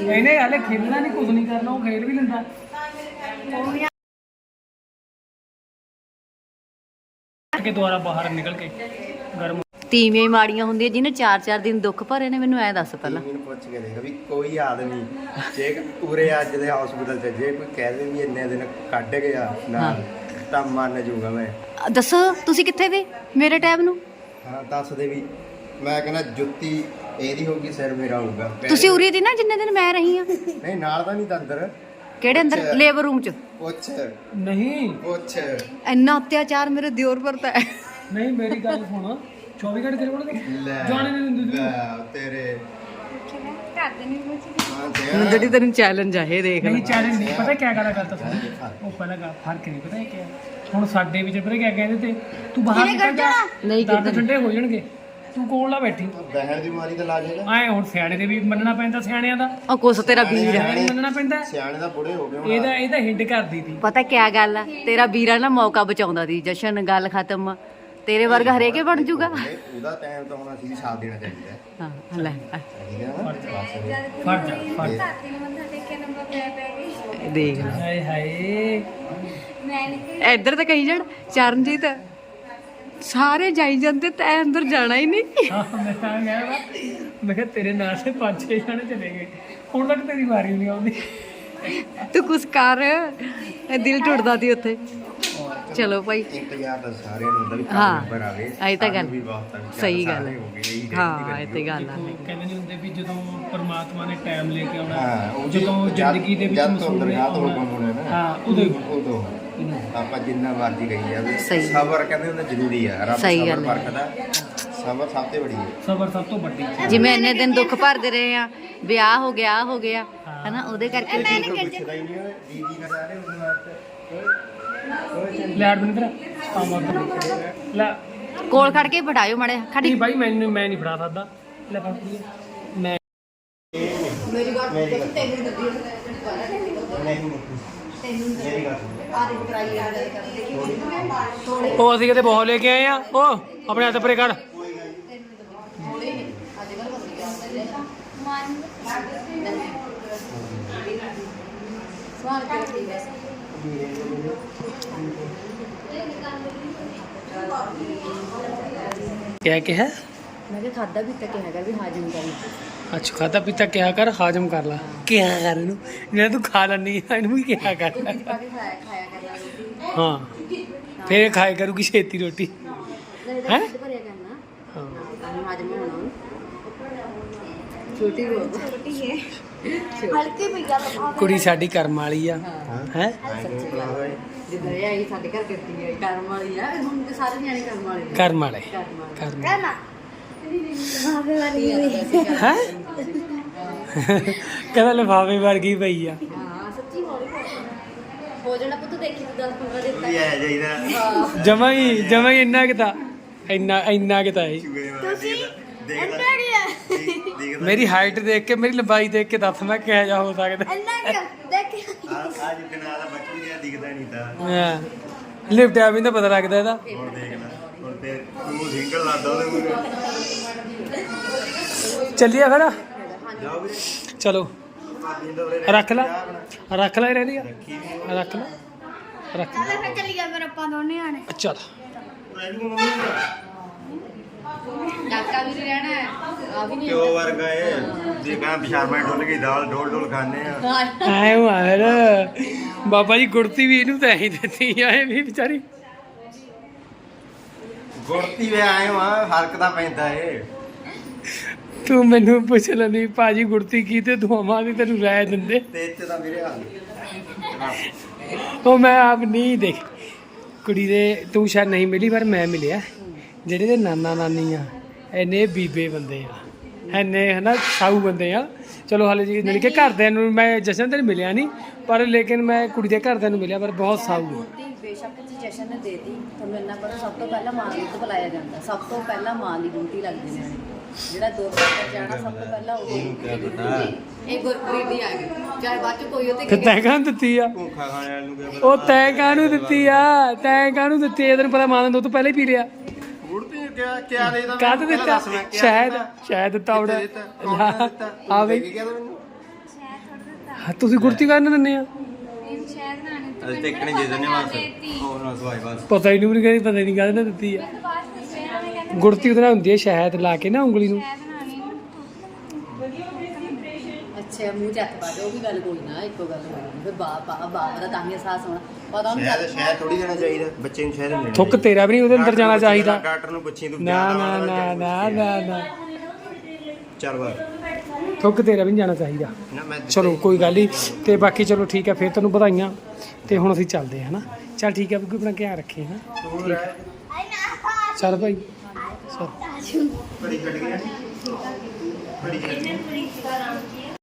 ਇਹਨੇ ਹਾਲੇ ਖੇਲਣਾ ਨਹੀਂ ਕੁਝ ਨਹੀਂ ਕਰਨਾ ਉਹ ਖੇਡ ਵੀ ਲੈਂਦਾ। ਕਿ ਦੁਆਰਾ ਬਾਹਰ ਨਿਕਲ ਕੇ ਗਰਮ ਤੀਵੀਆਂ ਹੀ ਮਾੜੀਆਂ ਹੁੰਦੀਆਂ ਜਿਹਨੇ 4-4 ਦਿਨ ਦੁੱਖ ਭਰੇ ਨੇ ਮੈਨੂੰ ਐ ਦੱਸ ਪਹਿਲਾਂ। ਮੈਨੂੰ ਪੁੱਛ ਕੇ ਦੇਖ ਵੀ ਕੋਈ ਆਦਮੀ ਜੇ ਪੂਰੇ ਅੱਜ ਦੇ ਹਸਪੀਟਲ ਚ ਜੇ ਕੋਈ ਕਹਿ ਦੇ ਵੀ ਇੰਨੇ ਦਿਨ ਕੱਢ ਗਿਆ ਨਾ ਤਾਂ ਮੰਨ ਜੂਗਾ ਮੈਂ। ਦੱਸੋ ਤੁਸੀਂ ਕਿੱਥੇ ਦੇ? ਮੇਰੇ ਟਾਈਮ ਨੂੰ? ਹਾਂ ਦੱਸ ਦੇ ਵੀ। ਮੈਂ ਕਹਿੰਦਾ ਜੁੱਤੀ ਇਹਦੀ ਹੋਊਗੀ ਸਿਰ ਮੇਰਾ ਹੋਊਗਾ। ਤੁਸੀਂ ਉਰੀ ਦੀ ਨਾ ਜਿੰਨੇ ਦਿਨ ਮੈਂ ਰਹੀ ਆ ਨਹੀਂ ਨਾਲ ਤਾਂ ਨਹੀਂ ਤਾਂ ਅੰਦਰ। ਕਿਹੜੇ ਅੰਦਰ? ਲੇਬਰ ਰੂਮ ਚ। ਪੁੱਛ। ਨਹੀਂ। ਪੁੱਛ। ਇੰਨਾ ਅਤਿਆਚਾਰ ਮੇਰੇ ਦਿਓਰ ਪਰ ਤਾਂ ਹੈ। ਨਹੀਂ ਮੇਰੀ ਗੱਲ ਸੁਣ। 24 ਘੰਟੇ ਤੇਰੇ ਕੋਲ ਨੇ ਲੈ ਜਾਣੇ ਨਹੀਂ ਦਿੰਦੇ ਤੇਰੇ। ਨਹੀਂ ਹਾਂ ਜਿਹੜੀ ਤੈਨੂੰ ਚੈਲੰਜ ਆ ਇਹ ਦੇਖ ਲੈ। ਨਹੀਂ ਚੈਲੰਜ ਨਹੀਂ ਪਤਾ ਕੀ ਗੱਲ ਕਰਤਾ ਤੂੰ ਉਹ ਪਹਿਲਾਂ ਗੱਲ ਫ਼ਰਕ ਨਹੀਂ ਪਤਾ ਕੀ ਹੁਣ ਸਾਡੇ ਵਿੱਚ ਪਤਾ ਕੀ ਕਹਿੰਦੇ ਤੇ। ਤੂੰ ਬਾਹਰ ਨਿਕਲ ਜਾ। ਨਹੀਂ ਕਿੱਧਰ ਠੰਡੇ ਹੋ ਜਾਣਗੇ। ਤੂੰ ਕੋਲ ਨਾ ਬੈਠੀ। ਬਹਿਣ ਦੀ ਬਿਮਾਰੀ ਤਾਂ ਲਾਜ ਹੈਗਾ ਆਏ ਹੁਣ ਸਿਆਣੇ ਦੇ ਵੀ ਮੰਨਣਾ ਪੈਂਦਾ ਸਿਆਣਿਆਂ ਦਾ। ਉਹ ਕੁਛ ਤੇਰਾ ਵੀਰ ਨੂੰ ਮੰਨਣਾ ਪੈਂਦਾ। ਸਿਆਣੇ ਦਾ ਬੁੜੇ ਹੋ ਗਏ ਹੁਣ। ਇਹਦਾ ਇਹਦਾ ਹਿੰਡ ਕਰਦੀ ਤੀ। ਪਤਾ ਕਿਆ ਗੱਲ ਆ? ਤੇਰਾ ਵੀਰਾ ਨਾ ਮੌਕਾ ਬਚਾਉਂਦਾ ਸੀ ਜਸ਼ਨ ਗੱਲ ਖਤਮ। ਤੇਰੇ ਵਰਗਾ ਹਰੇਕੇ ਬਣ ਜੂਗਾ। ਉਹਦਾ ਟਾਈਮ ਤਾਂ ਹੁਣ ਅਸੀਂ ਵੀ ਸਾਥ ਦੇਣਾ ਚਾਹੀਦਾ ਹੈ। ਹਾਂ ਲੈ ਠੀਕ ਹੈ ਨਾ? ਫੜ ਜਾ ਫੜ ਜਾ। ਦਾਦੀ ਨੂੰ ਮੱਥਾ ਟੇਕ ਕੇ ਨੰਬਰ ਪੈ ਪੈ ਗਈ। ਦੇਖ ਹਾਏ ਹਾਏ। ਮੈਂ ਨਹੀਂ ਇੱਧਰ ਤਾਂ ਕਹੀ ਜਾਣ ਚਰਨਜੀਤ। ਸਾਰੇ ਜਾਈ ਜਾਂਦੇ ਤੈਂ ਅੰਦਰ ਜਾਣਾ ਹੀ ਨਹੀਂ। ਹਾਂ ਮੈਂ ਤਾਂ ਗਿਆ ਵਾ। ਮੈਂ ਕਿਹਾ ਤੇਰੇ ਨਾਲ ਸੇ ਪੰਜ ਛੇ ਜਣੇ ਚਲੇ ਗਏ। ਹੁਣ ਤੱਕ ਤੇਰੀ ਵਾਰੀ ਨਹੀਂ ਆਉਂਦੀ। ਤੂੰ ਕੁਛ ਕਰ ਇਹ ਦਿਲ ਟੁੱਟਦਾ ਸੀ ਉੱਥੇ। ਚਲੋ ਭਾਈ। ਇੰਤਜ਼ਾਰ ਤਾਂ ਸਾਰਿਆਂ ਨੂੰ ਹੁੰਦਾ ਵੀ ਹਾਂ, ਕੰਮ ਬਰਾਵੇ ਇਹ ਤਾਂ ਗੱਲ- ਵੀ ਬਹੁਤ ਸਹੀ ਗੱਲ ਹੈ। ਹੋ ਗਏ, ਇਹੀ ਹਾਂ ਤੇ ਗੱਲ ਆ। ਕਹਿੰਦੇ ਨਹੀਂ ਹੁੰਦੇ ਵੀ ਜਦੋਂ ਪਰਮਾਤਮਾ ਨੇ ਟਾਈਮ ਲੈ ਕੇ ਆਉਣਾ ਹਾਂ, ਉਹ ਜਦੋਂ ਜਦ- ਜ਼ਿੰਦਗੀ ਦੇ ਵਿੱਚ ਜਦ ਤੋਂ ਮਸੂਲੇ ਦਰਗਾਹ ਤੋਂ ਆਉਣਾ ਹੁਕਮ ਹੋਣਾ ਨਾ। ਹਾਂ ਉਦੋਂ ਹੀ ਉਦੋਂ। ਆਪਾਂ ਜਿੰਨਾ ਮਰਜ਼ੀ ਕਹੀ ਜਾਵੇ ਸਹੀ। ਸਬਰ ਕਹਿੰਦੇ ਹੁੰਦਾ ਜ਼ਰੂਰੀ ਆ ਰੱਬ ਸਹੀ ਸਬਰ ਗੱਲ ਹੈ। ਸਬਰ ਸਭ ਤੋਂ ਬੜੀ ਹੈ। ਸਬਰ ਸਭ ਤੋਂ ਵੱਡੀ ਚੀਜ਼ ਜਿਵੇਂ ਇੰਨੇ ਦਿਨ ਦੁੱਖ ਭਰਦੇ ਰਹੇ ਆ ਵਿਆਹ ਹੋ ਗਿਆ ਆਹ ਹੋ ਗਿਆ ਹਨਾ ਉਹਦੇ ਕਰਕੇ ਵੀ ਠੀਕ ਹੋ ਪੁੱਛਦਾ ਹੀ ਨਹੀਂ ਦੀਦੀ ਸਾਰੇ ਉਹਨਾਂ ਵਾਸਤੇ ਲੈ ਅਰਵਿੰਦਰ ਆ ਮਰ ਲੈ। ਕੋਲ ਖੜ ਕੇ ਬਿਠਾਇਓ ਮੜੇ ਖੜੀ। ਨਹੀਂ ਭਾਈ ਮੈਨੂੰ ਮੈਂ ਨਹੀਂ ਫੜਾ ਸਕਦਾ। ਲੈ ਫੜ ਮੈਂ ਮੇਰੀ ਗੱਲ ਨਹੀਂ ਮੇਰੀ ਗੱਲ ਸੁਣ। ਉਹ ਅਸੀਂ ਕਿਤੇ ਬਹੁਤ ਲੈ ਕੇ ਆਏ ਆ। ਉਹ ਆਪਣੇ ਹੱਥ ਪਰੇ ਕੱਢ ਕਿਆ ਕਿਹਾ? ਮੈਂ ਕਿਹਾ ਖਾਦਾ ਵੀ ਤਾਂ ਕਿਹਾ ਕਰ ਵੀ ਹਾਜ਼ਮ ਕਰਨਾ ਅੱਛਾ ਖਾਦਾ ਪੀਤਾ ਕਿਆ ਕਰ? ਹਾਜ਼ਮ ਕਰ ਲਾ। ਕਿਆ ਕਰ ਇਹਨੂੰ? ਜਿਹੜਾ ਤੂੰ ਖਾ ਲੈਣੀ ਆ ਇਹਨੂੰ ਵੀ ਕਿਆ ਕਰ? ਖਾਇਆ ਖਾਇਆ ਰੋਟੀ। ਹਾਂ। ਫੇਰ ਖਾਏ ਕਰੂਗੀ ਛੇਤੀ ਰੋਟੀ। ਹੈਂ? ਢਿੱਡ ਭਰਿਆ ਕਰਨਾ। ਹਾਂ। ਹਾਜ਼ਮ ਹੋਣਾ। ਛੋਟੀ ਹੋ ਛੋਟੀ ਹੈ। ਹਲਕੀ ਪਈ ਗੱਲ ਕੁੜੀ ਸਾਡੀ ਕਰਮ ਵਾਲੀ ਆ। ਹੈ? ਜਿੱਦਾਂ ਇਹ ਆਈ ਸਾਡੇ ਘਰ ਕਰਦੀ ਹੈ ਕਰਮ ਵਾਲੀ ਆ ਹੁਣ ਤੇ ਸਾਰੇ ਨਿਆਣੇ ਕਰਮ ਵਾਲੇ ਨੇ ਕਰਮ ਵਾਲੇ। ਕਰਮ ਵਾਲੇ। ਕਰਮ। ਕਰਨਾ ਮਾਵੇ ਵਾਲੀ ਹੈ? ਕਹਿੰਦਾ ਲਫਾਵੇ ਵਰਗੀ ਪਈ ਆ। ਹਾਂ ਸੱਚੀ ਹੌਲੀ ਹੌਲੀ। ਹੋ ਜਾਣਾ ਪੁੱਤ ਦੇਖੀ ਤੂੰ 10 15 ਦਿਨ ਵੀ ਆ ਜਾਈਦਾ। ਜਮਾ ਹੀ ਜਮਾ ਹੀ ਇੰਨਾ ਕਿਤਾ ਇੰਨਾ ਇੰਨਾ ਕਿਤਾ ਹੈ ਤੁਸੀਂ ਦੇਖ ਲੈ। ਅੰਦਰ ਹੀ ਹੈ ਦੇਖ ਲੈ ਮੇਰੀ ਹਾਈਟ ਦੇਖ ਕੇ ਮੇਰੀ ਲੰਬਾਈ ਦੇਖ ਕੇ ਦੱਸ ਮੈਂ ਕਿਹਾ ਜਾ ਹੋ ਸਕਦਾ। ਅੰਨਾ ਕਿਉਂ? ਦੇਖ ਆ ਆ ਜਿੱਦਣ ਆਦਾ ਬੱਚੂ ਜਿਹਾ ਦਿਖਦਾ ਨਹੀਂ ਤਾਂ। ਲਿਫਟ ਆ ਵੀ ਤਾਂ ਪਤਾ ਲੱਗਦਾ ਇਹਦਾ। ਹੁਣ ਦੇਖ ਲੈ ਹੁਣ ਤੇ ਤੂੰ ਸਿੰਗਲ ਲਾਦਾ ਉਹਦੇ ਮੂਹਰੇ। ਚੱਲੀਏ ਫਿਰ? ਜਾਓ ਵੀਰੇ। ਚਲੋ। ਭਾਬੀ ਨੂੰ ਤਾਂ ਉਰੇ ਰੱਖ ਲੈ। ਰੱਖ ਲੈ ਰਹਿੰਦੀ ਆ। ਰੱਖੀ ਵੀ ਰੱਖ ਲੈ। ਰੱਖ ਚੱਲ ਫਿਰ ਆਪਾਂ ਦੋਨੇ ਆਣੇ ਚੱਲ। ਮੰਮੀ ਡਾਕਾ ਵੀ ਨਹੀਂ ਰਹਿਣਾ ਹੈ ਆ ਵੀ ਨਹੀਂ ਕਿਉਂ ਵਰਗਾ ਏ ਜੇ ਕਹਾਂ ਬਿਸ਼ਾਰਮਾ ਡੁੱਲ ਗਈ ਦਾਲ ਡੋਲ ਡੋਲ ਖਾਣੇ ਆ। ਐ ਮਾਰ ਬਾਬਾ ਜੀ ਗੁੜਤੀ ਵੀ ਇਹਨੂੰ ਤਾਂ ਐਂ ਹੀ ਦਿੱਤੀ ਆ ਇਹ ਵੀ ਵਿਚਾਰੀ। ਗੁੜਤੀ ਵੇ ਆਏ ਵਾ ਫ਼ਰਕ ਤਾਂ ਪੈਂਦਾ ਏ। ਤੂੰ ਮੈਨੂੰ ਪੁੱਛ ਲੈਂਦੀ ਭਾਜੀ ਗੁੜਤੀ ਕੀ ਤੇ ਦੁਆਵਾਂ ਦੀ ਤੈਨੂੰ ਰਾਇ ਦਿੰਦੇ? ਤੇ ਇੱਥੇ ਤਾਂ ਮੇਰੇ ਹਾਲ। ਉਹ ਮੈਂ ਆਪ ਨਹੀਂ ਦੇਖ। ਕੁੜੀ ਦੇ ਤੂੰ ਸ਼ਾਇਦ ਨਹੀਂ ਮਿਲੀ ਪਰ ਮੈਂ ਮਿਲਿਆ। ਜਿਹੜੇ ਦੇ ਨਾਨਾ ਨਾਨੀ ਆ ਐਨੇ ਬੀਬੇ ਬੰਦੇ ਆ। ਐਨੇ ਹਨਾ ਸਾਊ ਬੰਦੇ ਆ। ਚਲੋ ਹਾਲੇ ਜੀ ਜਾਣੀ ਕਿ ਘਰਦਿਆਂ ਨੂੰ ਮੈਂ ਜਸ਼ਨ ਤੇ ਮਿਲਿਆ ਨਹੀਂ ਪਰ ਲੇਕਿਨ ਮੈਂ ਕੁੜੀ ਦੇ ਘਰਦਿਆਂ ਨੂੰ ਮਿਲਿਆ ਪਰ ਬਹੁਤ ਸਾਊ ਆ। ਬੇਸ਼ੱਕ ਜੀ ਜਸ਼ਨ ਨੇ ਦੇਤੀ। ਤੁਹਾਨੂੰ ਇੰਨਾ ਪਤਾ ਸਭ ਤੋਂ ਪਹਿਲਾਂ ਮਾਂ ਨੂੰ ਬੁਲਾਇਆ ਜਾਂਦਾ। ਸਭ ਤੋਂ ਪਹਿਲਾਂ ਮਾਂ ਦੀ ਗੁੰਤੀ ਲੱਗਦੀ ਨੇ ਜਿਹੜਾ ਦੋ ਸਾਲ ਜਾਣਾ ਸਭ ਤੋਂ ਪਹਿਲਾਂ ਉਹ ਇਹ ਗੁਰਪ੍ਰੀਤ ਦੀ ਆ ਗਈ। ਚਾਹੇ ਬਾਅਦ ਚ ਕੋਈ ਤੇ ਤੈਂ ਕਾਹਨੂੰ ਦਿੱਤੀ ਆ? ਭੁੱਖਾ ਖਾਣੇ ਵਾਲੇ ਨੂੰ ਉਹ ਤੈਂ ਕਾਹਨੂੰ ਦਿੱਤੀ ਆ? ਤੈਂ ਕਾਹਨੂੰ ਦਿੱਤੀ ਆ? ਤੈਨੂੰ ਪਤਾ ਮਾਂ ਨੇ ਦੁੱਧ ਪਹਿਲਾਂ ਹੀ ਪੀ ਲਿਆ। ਗੁੜਤੀ ਕਿਆ ਦਿੱਤਾ ਸ਼ਾਇਦ ਸ਼ਾਇਦ ਦਿੱਤਾ ਉਹਦਾ। ਆ ਬਈ। ਹਾਂ, ਤੁਸੀਂ ਗੁਰਤੀ ਕਰਨ ਦਿੰਦੇ ਆ? ਅਜੇ ਤੱਕ ਨਹੀਂ ਦੇ ਦਨੇ ਵਾਸ ਹੋਰ ਨਾ ਸਵਾਈ ਵਾਸ ਪਤਾ ਹੀ ਨਹੀਂ ਮੈਨੂੰ ਪਤਾ ਹੀ ਨਹੀਂ ਕਾਹਦੇ ਨਾਲ ਦਿੱਤੀ ਆ। ਗੁੜਤੀ ਉਹਦੇ ਨਾਲ ਹੁੰਦੀ ਹੈ ਸ਼ਹਿਦ ਲਾ ਕੇ ਨਾ ਉਂਗਲੀ ਨੂੰ। ਅੱਛਾ ਮੂੰਹ ਚ ਹੱਥ ਪਾ ਦੇ ਉਹ ਵੀ ਗੱਲ ਕੋਈ ਨਾ ਇੱਕੋ ਗੱਲ ਹੋਈ। ਫਿਰ ਬਾਪ ਆ ਬਾਪ ਦਾ ਤਾਂ ਹੀ ਅਹਿਸਾਸ ਹੋਣਾ। ਪਤਾ ਉਹਨੂੰ ਸ਼ਾਇਦ ਚੱਲ ਸ਼ਾਇਦ ਥੋੜੀ ਦੇਣਾ ਚਾਹੀਦਾ ਬੱਚੇ ਨੂੰ ਸ਼ਾਇਦ ਮਿਲਣਾ ਥੁੱਕ ਤੇਰਾ ਵੀ ਨਹੀਂ ਉਹਦੇ ਅੰਦਰ ਜਾਣਾ ਚਾਹੀਦਾ। ਡਾਕਟਰ ਨੂੰ ਪੁੱਛੀ ਤੂੰ ਨਾ ਨਾ ਨਾ ਨਾ ਨਾ ਨਾ। ਚੱਲ ਵਾ ਥੁੱਕ ਤੇਰਾ ਵੀ ਨਹੀਂ ਜਾਣਾ ਚਾਹੀਦਾ। ਨਾ ਮੈਂ ਚਲੋ ਕੋਈ ਗੱਲ ਨਹੀਂ। ਤੇ ਬਾਕੀ ਚਲੋ ਠੀਕ ਹੈ ਫਿਰ ਤੁਹਾਨੂੰ ਵਧਾਈਆਂ। ਤੇ ਹੁਣ ਅਸੀਂ ਚੱਲਦੇ ਹਾਂ ਹਨਾ? ਚੱਲ ਠੀਕ ਹੈ ਬੁੱਗੀ ਆਪਣਾ ਧਿਆਨ ਰੱਖੀ ਰਹਿ ਚੱਲ ਭਾਈ। ਚੱਲ। ਬੜੀ ਛੱਡ ਗਿਆ। ਬੜੀ ਛੱਡ ਗਿਆ।